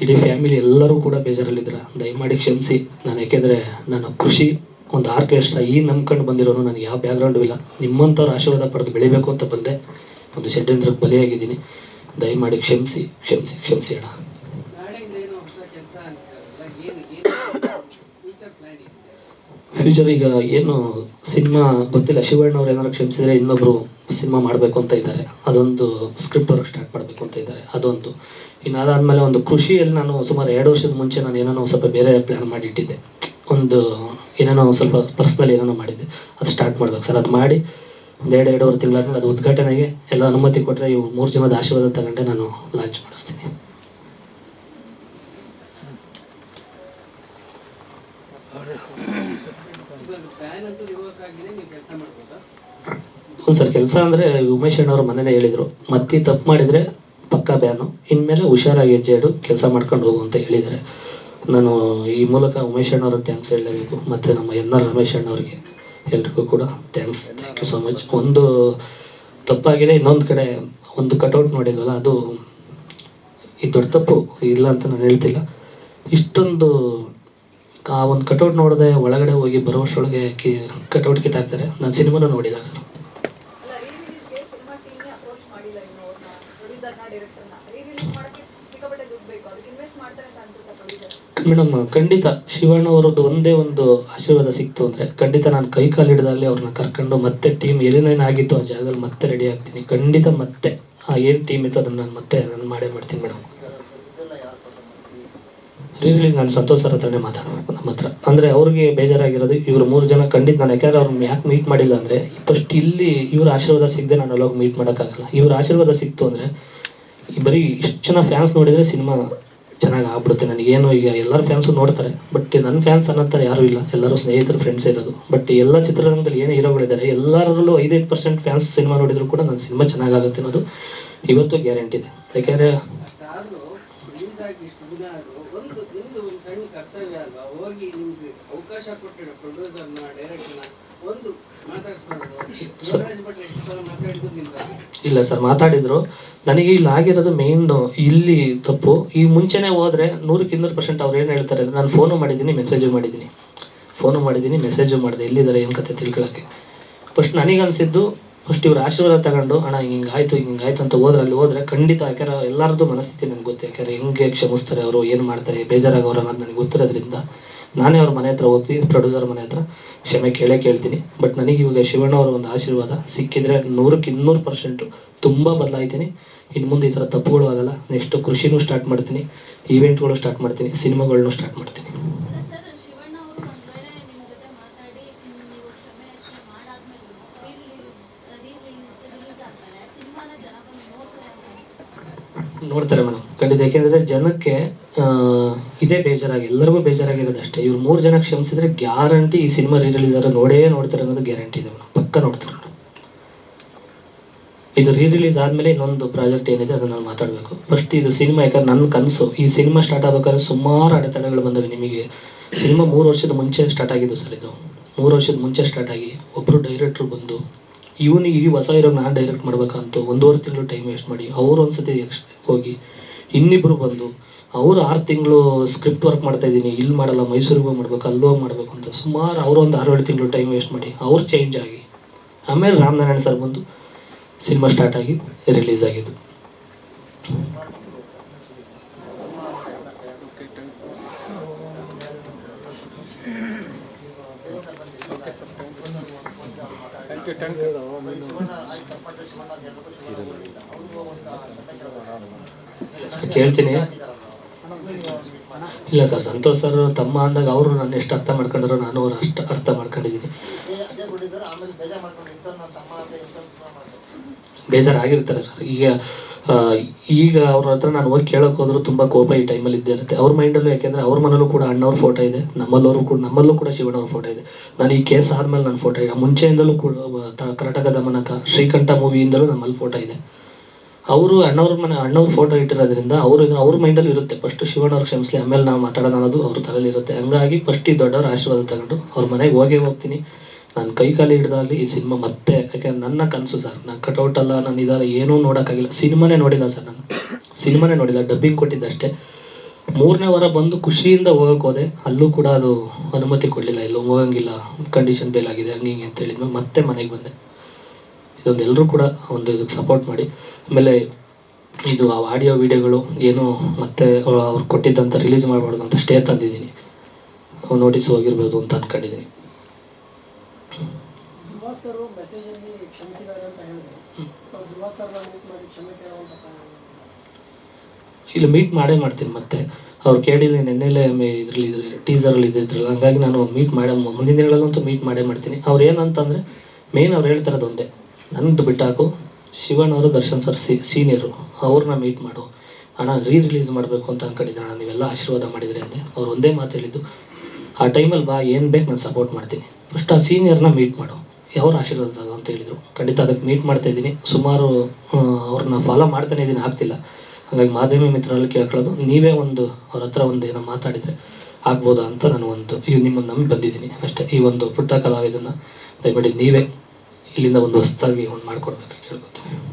Speaker 1: ಇಡೀ ಫ್ಯಾಮಿಲಿ ಎಲ್ಲರೂ ಕೂಡ ಬೇಜಾರಲ್ಲಿದ್ದೀರ? ದಯಮಾಡಿ ಕ್ಷಮಿಸಿ. ನಾನು ಯಾಕೆಂದರೆ ನಾನು ಕೃಷಿ, ಒಂದು ಆರ್ಕೆಸ್ಟ್ರಾ ಈ ನಂಬ್ಕೊಂಡು ಬಂದಿರೋನು ನನಗೆ ಯಾವ ಬ್ಯಾಕ್ಗ್ರೌಂಡು ಇಲ್ಲ. ನಿಮ್ಮಂಥವ್ರು ಆಶೀರ್ವಾದ ಪಡೆದು ಬೆಳಿಬೇಕು ಅಂತ ಬಂದೆ. ಒಂದು ಷಡ್ಯಂತ್ರಕ್ಕೆ ಬಲಿಯಾಗಿದ್ದೀನಿ. ದಯಮಾಡಿ ಕ್ಷಮಿಸಿ ಕ್ಷಮಿಸಿ ಕ್ಷಮಿಸಿ ಅಣ್ಣ
Speaker 2: ನಾಳೆಯಿಂದ ಏನೋ ಹೊಸ ಕೆಲಸ ಅಂತಾರಲ್ಲ ಏನು ಏನು ಫ್ಯೂಚರ್ ಪ್ಲಾನ್ ಇದೆ
Speaker 1: ಫ್ಯೂಚರ್ ಈಗ ಏನು ಸಿನಿಮಾ ಗೊತ್ತಿಲ್ಲ, ಶಿವಣ್ಣ ಅವ್ರು ಏನಾದ್ರು ಕ್ಷಮಿಸಿದ್ರೆ ಇನ್ನೊಬ್ರು ಸಿನಿಮಾ ಮಾಡಬೇಕು ಅಂತ ಇದ್ದಾರೆ. ಅದೊಂದು ಸ್ಕ್ರಿಪ್ಟ್ ವರ್ಕ್ ಸ್ಟಾರ್ಟ್ ಮಾಡಬೇಕು ಅಂತ ಇದ್ದಾರೆ. ಅದೊಂದು. ಇನ್ನು ಅದಾದಮೇಲೆ ಒಂದು ಕೃಷಿಯಲ್ಲಿ ನಾನು ಸುಮಾರು ಎರಡು ವರ್ಷದ ಮುಂಚೆ ನಾನು ಏನೋ ಸ್ವಲ್ಪ ಬೇರೆ ಪ್ಲ್ಯಾನ್ ಮಾಡಿಟ್ಟಿದ್ದೆ ಒಂದು ಏನೇನೋ ಸ್ವಲ್ಪ ಪರ್ಸ್ನಲ್ ಏನೇನೋ ಮಾಡಿದ್ದೆ. ಅದು ಸ್ಟಾರ್ಟ್ ಮಾಡ್ಬೇಕು ಸರ್. ಅದು ಮಾಡಿ ಒಂದು ಎರಡು, ಎರಡೂವರೆ ತಿಂಗಳಾದ್ಮೇಲೆ ಅದು ಉದ್ಘಾಟನೆಗೆ ಎಲ್ಲ ಅನುಮತಿ ಕೊಟ್ಟರೆ ಇವು ಮೂರು ಜನದ ಆಶೀರ್ವಾದ ತಗೊಂಡೆ ನಾನು ಲಾಂಚ್ ಮಾಡಿಸ್ತೀನಿ. ಹ್ಞೂ ಸರ್, ಕೆಲಸ ಅಂದರೆ ಉಮೇಶ್ ಅಣ್ಣವ್ರು ಮನೇಲೆ ಹೇಳಿದರು. ಮತ್ತೆ ತಪ್ಪು ಮಾಡಿದರೆ ಪಕ್ಕಾ ಬ್ಯಾನು. ಇನ್ಮೇಲೆ ಹುಷಾರಾಗಿ ಹೆಜ್ಜೆ ಇಡು, ಕೆಲಸ ಮಾಡ್ಕೊಂಡು ಹೋಗು ಅಂತ ಹೇಳಿದ್ದಾರೆ. ನಾನು ಈ ಮೂಲಕ ಉಮೇಶ್ ಅಣ್ಣವ್ರ ಥ್ಯಾಂಕ್ಸ್ ಹೇಳಲೇಬೇಕು. ಮತ್ತು ನಮ್ಮ ಎನ್ ಆರ್ ರಮೇಶ್ ಅಣ್ಣವ್ರಿಗೆ ಎಲ್ರಿಗೂ ಕೂಡ thanks thank you so much ಒಂದು ತಪ್ಪಾಗಿದೆ, ಇನ್ನೊಂದು ಕಡೆ ಒಂದು ಕಟೌಟ್ ನೋಡಿದ್ವಲ್ಲ, ಅದು ಈ ದೊಡ್ಡ ತಪ್ಪು. ಇಲ್ಲ ಅಂತ ನಾನು ಹೇಳ್ತಿಲ್ಲ. ಇಷ್ಟೊಂದು ಆ ಒಂದು ಕಟೌಟ್ ನೋಡದೆ ಒಳಗಡೆ ಹೋಗಿ ಬರೋಷ್ಟರೊಳಗೆ ಕಿ ಕಟೌಟ್ ಕಿತ್ತಾಕ್ತಾರೆ. ನಾನು ಸಿನಿಮಾನು ನೋಡಿಲ್ಲ ಸರ್
Speaker 5: ಅಲ್ಲ ರೀ ರಿಲೀಸ್ಗೆ ಸಿನಿಮಾ ಟೀಮ್ನೇ ಅಪ್ರೋಚ್ ಮಾಡಿಲ್ಲ ಇನ್ನು ಅವ್ರನ್ನ ಪ್ರೊಡ್ಯೂಸರ್ನ ಡೈರೆಕ್ಟರ್ನ ರೀ ರಿಲೀಸ್ ಮಾಡೋಕ್ಕೆ ಸಿಕ್ಕಾಪಟ್ಟೆ ದುಡ್ಡು ಬೇಕು ಅದಕ್ಕೆ ಇನ್ವೆಸ್ಟ್ ಮಾಡ್ತಾರೆ ಅಂತ ಅನ್ಸುತ್ತಾ ಪ್ರೊಡ್ಯೂಸರ್
Speaker 1: ಮೇಡಮ್, ಖಂಡಿತ ಶಿವಣ್ಣ ಅವರದ್ದು ಒಂದೇ ಒಂದು ಆಶೀರ್ವಾದ ಸಿಕ್ತು ಅಂದರೆ ಖಂಡಿತ ನಾನು ಕೈ ಕಾಲು ಹಿಡಿದಾಗಲೇ ಅವ್ರನ್ನ ಕರ್ಕೊಂಡು ಮತ್ತೆ ಟೀಮ್ ಏನೇನೇನಾಗಿತ್ತು ಆ ಜಾಗದಲ್ಲಿ ಮತ್ತೆ ರೆಡಿ ಆಗ್ತೀನಿ. ಖಂಡಿತ ಮತ್ತೆ ಆ ಏನು ಟೀಮ್ ಇತ್ತು ಅದನ್ನು ನಾನು ಮತ್ತೆ ನಾನು ಮಾಡೇ ಮಾಡ್ತೀನಿ ಮೇಡಮ್. ರೀ ರಿಲೀಸ್ ನಾನು ಸಂತೋಷ ಸರ್ ಹತ್ರನೇ ಮಾತಾಡಬೇಕು ನಮ್ಮ ಹತ್ರ. ಅಂದರೆ ಅವ್ರಿಗೆ ಬೇಜಾರಾಗಿರೋದು ಇವರು ಮೂರು ಜನ ಖಂಡಿತ ನಾನು ಯಾಕಂದ್ರೆ ಅವ್ರನ್ನ ಯಾಕೆ ಮೀಟ್ ಮಾಡಿಲ್ಲ ಅಂದರೆ ಫಸ್ಟ್ ಇಲ್ಲಿ ಇವ್ರ ಆಶೀರ್ವಾದ ಸಿಗದೆ ನಾನು ಅಲ್ಲೋಗಿ ಮೀಟ್ ಮಾಡೋಕ್ಕಾಗಲ್ಲ. ಇವ್ರ ಆಶೀರ್ವಾದ ಸಿಕ್ತು ಅಂದರೆ ಬರೀ ಇಷ್ಟು ಜನ ಫ್ಯಾನ್ಸ್ ನೋಡಿದರೆ ಸಿನಿಮಾ ಚೆನ್ನಾಗಿ ಆಗ್ಬಿಡುತ್ತೆ. ನನಗೇನು ಈಗ ಎಲ್ಲರ ಫ್ಯಾನ್ಸು ನೋಡ್ತಾರೆ ಬಟ್ ನನ್ನ ಫ್ಯಾನ್ಸ್ ಅನ್ನೋಂಥ ಯಾರೂ ಇಲ್ಲ. ಎಲ್ಲರೂ ಸ್ನೇಹಿತರು ಫ್ರೆಂಡ್ಸ್ ಇರೋದು. ಬಟ್ ಎಲ್ಲ ಚಿತ್ರರಂಗದಲ್ಲಿ ಏನು ಹೀರೋಗಳಿದ್ದಾರೆ ಎಲ್ಲರಲ್ಲೂ ಐದೈದು ಪರ್ಸೆಂಟ್ ಫ್ಯಾನ್ಸ್ ಸಿನಿಮಾ ನೋಡಿದ್ರು ಕೂಡ ನನ್ನ ಸಿನಿಮಾ ಚೆನ್ನಾಗಾಗುತ್ತೆ ಅನ್ನೋದು ಇವತ್ತು ಗ್ಯಾರಂಟಿ ಇದೆ. ಯಾಕೆಂದರೆ ಇಲ್ಲ ಸರ್ ಮಾತಾಡಿದ್ರು. ನನಗೆ ಇಲ್ಲಿ ಆಗಿರೋದು ಮೇನ್ ಇಲ್ಲಿ ತಪ್ಪು. ಈ ಮುಂಚೆನೇ ಹೋದ್ರೆ ನೂರಕ್ಕೆ ಇನ್ನೂರು ಪರ್ಸೆಂಟ್ ಅವ್ರು ಏನು ಹೇಳ್ತಾರೆ, ನಾನು ಫೋನು ಮಾಡಿದ್ದೀನಿ ಮೆಸೇಜು ಮಾಡಿದ್ದೀನಿ. ಫೋನು ಮಾಡಿದ್ದೀನಿ ಮೆಸೇಜು ಮಾಡಿದೆ. ಎಲ್ಲಿದ್ದಾರೆ, ಏನು ಕತೆ ತಿಳ್ಕೊಳ್ಳೋಕ್ಕೆ ಫಸ್ಟ್ ನನಗನ್ಸಿದ್ದು ಫಸ್ಟ್ ಇವ್ರು ಆಶೀರ್ವಾದ ತಗೊಂಡು, ಅಣ್ಣ ಹಿಂಗಾಯ್ತು ಹಿಂಗಾಯ್ತು ಅಂತ ಹೋದ್ರೆ ಅಲ್ಲಿ ಹೋದ್ರೆ ಖಂಡಿತ ಯಾಕಂದ್ರೆ ಎಲ್ಲರದ್ದು ಮನಸ್ಥಿತಿ ನನಗೆ ಗೊತ್ತು. ಯಾಕಂದ್ರೆ ಹೆಂಗೆ ಕ್ಷಮಿಸ್ತಾರೆ ಅವರು, ಏನು ಮಾಡ್ತಾರೆ, ಬೇಜಾರಾಗೋರು ಅನ್ನೋದು ನನಗೆ ಗೊತ್ತಿರೋದ್ರಿಂದ ನಾನೇ ಅವ್ರ ಮನೆ ಹತ್ರ ಹೋಗ್ತೀನಿ ಪ್ರೊಡ್ಯೂಸರ್ ಮನೆ ಹತ್ರ. ಕ್ಷಮೆ ಕೇಳೇ ಕೇಳ್ತೀನಿ. ಬಟ್ ನನಗೆ ಇವಾಗ ಶಿವಣ್ಣ ಅವರ ಒಂದು ಆಶೀರ್ವಾದ ಸಿಕ್ಕಿದ್ರೆ ನೂರಕ್ಕೆ ಇನ್ನೂರು ಪರ್ಸೆಂಟು ತುಂಬ ಬದಲಾಯ್ತೀನಿ. ಇನ್ನು ಮುಂದೆ ಈ ಥರ ತಪ್ಪುಗಳು ಆಗಲ್ಲ. ನೆಕ್ಸ್ಟ್ ಕೃಷಿನೂ ಸ್ಟಾರ್ಟ್ ಮಾಡ್ತೀನಿ. ಈವೆಂಟ್ಗಳು ಸ್ಟಾರ್ಟ್ ಮಾಡ್ತೀನಿ. ಸಿನಿಮಾಗಳನ್ನೂ ಸ್ಟಾರ್ಟ್ ಮಾಡ್ತೀನಿ.
Speaker 4: ನೋಡ್ತಾರೆ
Speaker 1: ಮೇಡಮ್. ಖಂಡಿತ. ಯಾಕೆಂದರೆ ಜನಕ್ಕೆ ಇದೇ ಬೇಜಾರಾಗಿ ಎಲ್ಲರಿಗೂ ಬೇಜಾರಾಗಿರೋದು ಅಷ್ಟೇ. ಇವ್ರು ಮೂರು ಜನ ಕ್ಷಮಿಸಿದ್ರೆ ಗ್ಯಾರಂಟಿ ಈ ಸಿನಿಮಾ ರಿಲೀಸ್ ಆದ್ರೆ ನೋಡೇ ನೋಡ್ತಾರೆ ಅನ್ನೋದು ಗ್ಯಾರಂಟಿ ಇದೆ ಮೇಡಮ್. ಪಕ್ಕ ನೋಡ್ತಾರೆ. ಮೇಡಮ್ ಇದು ರೀ ರಿಲೀಸ್ ಆದಮೇಲೆ ಇನ್ನೊಂದು ಪ್ರಾಜೆಕ್ಟ್ ಏನಿದೆ ಅದನ್ನ ನಾನು ಮಾತಾಡಬೇಕು. ಫಸ್ಟ್ ಇದು ಸಿನಿಮಾ ಯಾಕಂದ್ರೆ ನನ್ನ ಕನಸು, ಈ ಸಿನಿಮಾ ಸ್ಟಾರ್ಟ್ ಆಗ್ಬೇಕಾದ್ರೆ ಸುಮಾರು ಅಡೆತಡೆಗಳು ಬಂದವೆ ನಿಮಗೆ. ಸಿನಿಮಾ ಮೂರು ವರ್ಷದ ಮುಂಚೆ ಸ್ಟಾರ್ಟ್ ಆಗಿದ್ದು ಸರ್ ಇದು. ಮೂರು ವರ್ಷದ ಮುಂಚೆ ಸ್ಟಾರ್ಟ್ ಆಗಿ ಒಬ್ಬರು ಡೈರೆಕ್ಟ್ರು ಬಂದು, ಇವನಿಗೆ ಈ ಹೊಸ ಇರೋ ನಾನು ಡೈರೆಕ್ಟ್ ಮಾಡ್ಬೇಕಂತ ಒಂದೂವರೆ ತಿಂಗಳು ಟೈಮ್ ವೇಸ್ಟ್ ಮಾಡಿ, ಅವ್ರು ಒಂದ್ಸತಿ ಎಕ್ಸ್ಟ್ ಹೋಗಿ ಇನ್ನಿಬ್ಬರು ಬಂದು, ಅವರು ಆರು ತಿಂಗಳು ಸ್ಕ್ರಿಪ್ಟ್ ವರ್ಕ್ ಮಾಡ್ತಾ ಇದ್ದೀನಿ ಇಲ್ಲಿ ಮಾಡಲ್ಲ, ಮೈಸೂರಿಗೆ ಹೋಗಿ ಮಾಡ್ಬೇಕು, ಅಲ್ಲಿ ಹೋಗಿ ಮಾಡಬೇಕು ಅಂತ ಸುಮಾರು ಅವರು ಒಂದು ಆರು ಏಳು ತಿಂಗಳು ಟೈಮ್ ವೇಸ್ಟ್ ಮಾಡಿ, ಅವ್ರು ಚೇಂಜ್ ಆಗಿ. ಆಮೇಲೆ ರಾಮನಾರಾಯಣ ಸರ್ ಬಂದು ಸಿನಿಮಾ ಸ್ಟಾರ್ಟ್ ಆಗಿ ರಿಲೀಸ್ ಆಗಿದ್ದು. ಕೇಳ್ತೀನಿ. ಇಲ್ಲ ಸರ್, ಸಂತೋಷ್ ಸರ್ ತಮ್ಮ ಅಂದಾಗ ಅವರು ನನ್ನ ಎಷ್ಟು ಅರ್ಥ ಮಾಡ್ಕೊಂಡ್ರು ನಾನು ಅವ್ರು ಅಷ್ಟು ಅರ್ಥ ಮಾಡ್ಕೊಂಡಿದ್ದೀನಿ. ಬೇಜಾರಾಗಿರ್ತಾರೆ ಸರ್. ಈಗ ಈಗ ಅವ್ರ ಹತ್ರ ನಾನು ಹೋಗಿ ಕೇಳೋಕೆ ಹೋದ್ರು ತುಂಬ ಕೋಪ ಈ ಟೈಮಲ್ಲಿ ಇದ್ದೇ ಇರುತ್ತೆ ಅವ್ರ ಮೈಂಡಲ್ಲೂ ಯಾಕೆಂದರೆ ಅವ್ರ ಮನೇಲೂ ಕೂಡ ಅಣ್ಣವ್ರ ಫೋಟೋ ಇದೆ ನಮ್ಮಲ್ಲವರು ಕೂಡ, ನಮ್ಮಲ್ಲೂ ಕೂಡ ಶಿವಣ್ಣವ್ರ ಫೋಟೋ ಇದೆ. ನಾನು ಈ ಕೇಸ್ ಆದಮೇಲೆ ನನ್ನ ಫೋಟೋ ಇದೆ ಮುಂಚೆಯಿಂದಲೂ ಕೂಡ ಕರ್ನಾಟಕ ದಮನಕ ಶ್ರೀಕಂಠ ಮೂವಿಯಿಂದಲೂ ನಮ್ಮಲ್ಲಿ ಫೋಟೋ ಇದೆ. ಅವರು ಅಣ್ಣವ್ರ ಮನೆ, ಅಣ್ಣವ್ರ ಫೋಟೋ ಇಟ್ಟಿರೋದ್ರಿಂದ ಅವರು ಅವ್ರ ಮೈಂಡಲ್ಲಿ ಇರುತ್ತೆ. ಫಸ್ಟ್ ಶಿವಣ್ಣವ್ರ ಕ್ಷಮಿಸಲಿ, ಆಮೇಲೆ ನಾವು ಮಾತಾಡೋಣ ಅನ್ನೋದು ಅವ್ರ ತಲೆಯಲ್ಲಿ ಇರುತ್ತೆ. ಹಂಗಾಗಿ ಫಸ್ಟ್ ಈ ದೊಡ್ಡವ್ರ ಆಶೀರ್ವಾದ ತಗೊಂಡು ಅವ್ರ ಮನೆಗೆ ಹೋಗೇ ಹೋಗ್ತೀನಿ. ನಾನು ಕೈ ಕಾಲು ಹಿಡ್ದಾಗಲಿ ಈ ಸಿನಿಮಾ ಮತ್ತೆ ಯಾಕೆಂದ್ರೆ ನನ್ನ ಕನಸು ಸರ್, ನಾನು ಕಟೌಟ್ ಅಲ್ಲ, ನಾನು ಇದಾಗ ಏನೂ ನೋಡೋಕ್ಕಾಗಿಲ್ಲ ಸಿನಿಮಾನೇ ನೋಡಿಲ್ಲ ಸರ್ ನಾನು. ಸಿನಿಮಾನೇ ನೋಡಿಲ್ಲ ಡಬ್ಬಿಂಗ್ ಕೊಟ್ಟಿದ್ದಷ್ಟೇ. ಮೂರನೇ ವಾರ ಬಂದು ಖುಷಿಯಿಂದ ಹೋಗಕ್ಕೆ ಹೋದೆ. ಅಲ್ಲೂ ಕೂಡ ಅದು ಅನುಮತಿ ಕೊಡಲಿಲ್ಲ, ಎಲ್ಲೂ ಹೋಗಂಗಿಲ್ಲ ಕಂಡೀಷನ್ ಬೇಲಾಗಿದೆ ಹಂಗೆ ಹಿಂಗೆ ಅಂತ ಮತ್ತೆ ಮನೆಗೆ ಬಂದೆ. ಇದೊಂದು ಎಲ್ಲರೂ ಕೂಡ ಒಂದು ಇದಕ್ಕೆ ಸಪೋರ್ಟ್ ಮಾಡಿ. ಆಮೇಲೆ ಇದು ಆ ಆಡಿಯೋ ವಿಡಿಯೋಗಳು ಏನು ಮತ್ತೆ ಅವ್ರು ಕೊಟ್ಟಿದ್ದಂಥ ರಿಲೀಸ್ ಮಾಡಬಾರ್ದು ಅಂತ ಸ್ಟೇ ತಂದಿದ್ದೀನಿ. ನೋಟಿಸ್ ಹೋಗಿರ್ಬೋದು ಅಂತ ಅನ್ಕೊಂಡಿದ್ದೀನಿ.
Speaker 6: ಧ್ರುವ ಸರ್ ಮೆಸೇಜ್ ಅಲ್ಲಿ ಕ್ಷಮಿಸಿದ್ದಾರೆ ಅಂತ ಹೇಳಿದ್ರು. ಸೊ ಮೀಟ್ ಕ್ಷಮೆ ಕೇಳುವಂತ
Speaker 1: ಇಲ್ಲ ಮೀಟ್ ಮಾಡೇ ಮಾಡ್ತೀನಿ ಮತ್ತೆ. ಅವ್ರು ಕೇಳಿಲ್ಲ ನೆನ್ನೆಲೆ ಇದರಲ್ಲಿ ಟೀಸರಲ್ಲಿ ಇದ್ದಿದ್ರಲ್ಲ, ಹಂಗಾಗಿ ನಾನು ಮೀಟ್ ಮಾಡೇ ಮುಂದಿನ ದಿನಗಳಲ್ಲಂತೂ ಮೀಟ್ ಮಾಡೇ ಮಾಡ್ತೀನಿ. ಅವ್ರು ಏನಂತಂದರೆ ಮೇನ್ ಅವ್ರು ಹೇಳ್ತಾರದು ಒಂದೇ ನಂದು ಬಿಟ್ಟಾಕು, ಶಿವಣ್ಣ ಅವರು, ದರ್ಶನ್ ಸರ್ ಸಿ ಸೀನಿಯರು ಅವ್ರನ್ನ ಮೀಟ್ ಮಾಡು. ಅಣ್ಣ ರೀ ರಿಲೀಸ್ ಮಾಡಬೇಕು ಅಂತ ಅಣ್ಣ, ನೀವೆಲ್ಲ ಆಶೀರ್ವಾದ ಮಾಡಿದರೆ ಅಂದೆ. ಅವ್ರು ಒಂದೇ ಮಾತು ಹೇಳಿದ್ದು, ಆ ಟೈಮಲ್ಲಿ ಬಾ, ಏನು ಬೇಕು ನಾನು ಸಪೋರ್ಟ್ ಮಾಡ್ತೀನಿ. ಫಸ್ಟ್ ಆ ಸೀನಿಯರ್ನ ಮೀಟ್ ಮಾಡು. ಅವ್ರ ಆಶೀರ್ವಾದ ಅಂತ ಹೇಳಿದರು. ಖಂಡಿತ ಅದಕ್ಕೆ ಮೀಟ್ ಮಾಡ್ತಾ ಇದ್ದೀನಿ. ಸುಮಾರು ಅವ್ರನ್ನ ಫಾಲೋ ಮಾಡ್ತಾನೆ ಇದ್ದೀನಿ. ಆಗ್ತಿಲ್ಲ. ಹಾಗಾಗಿ ಮಾಧ್ಯಮ ಮಿತ್ರರಲ್ಲಿ ಕೇಳ್ಕೊಳ್ಳೋದು. ನೀವೇ ಒಂದು ಅವ್ರ ಹತ್ರ ಒಂದು ಏನೋ ಮಾತಾಡಿದರೆ ಆಗ್ಬೋದಾ ಅಂತ ನಾನು ಒಂದು ಇವು ನಿಮ್ಮನ್ನು ನಂಬಿ ಬಂದಿದ್ದೀನಿ. ಅಷ್ಟೇ. ಈ ಒಂದು ಪುಟ್ಟ ಕಲಾವಿದನ್ನು ದಯಮಾಡಿ ನೀವೇ ಇಲ್ಲಿಂದ ಒಂದು ಹೊಸದಾಗಿ ಒಂದು ಮಾಡಿಕೊಡ್ಬೇಕು ಕೇಳ್ಕೊತೀನಿ.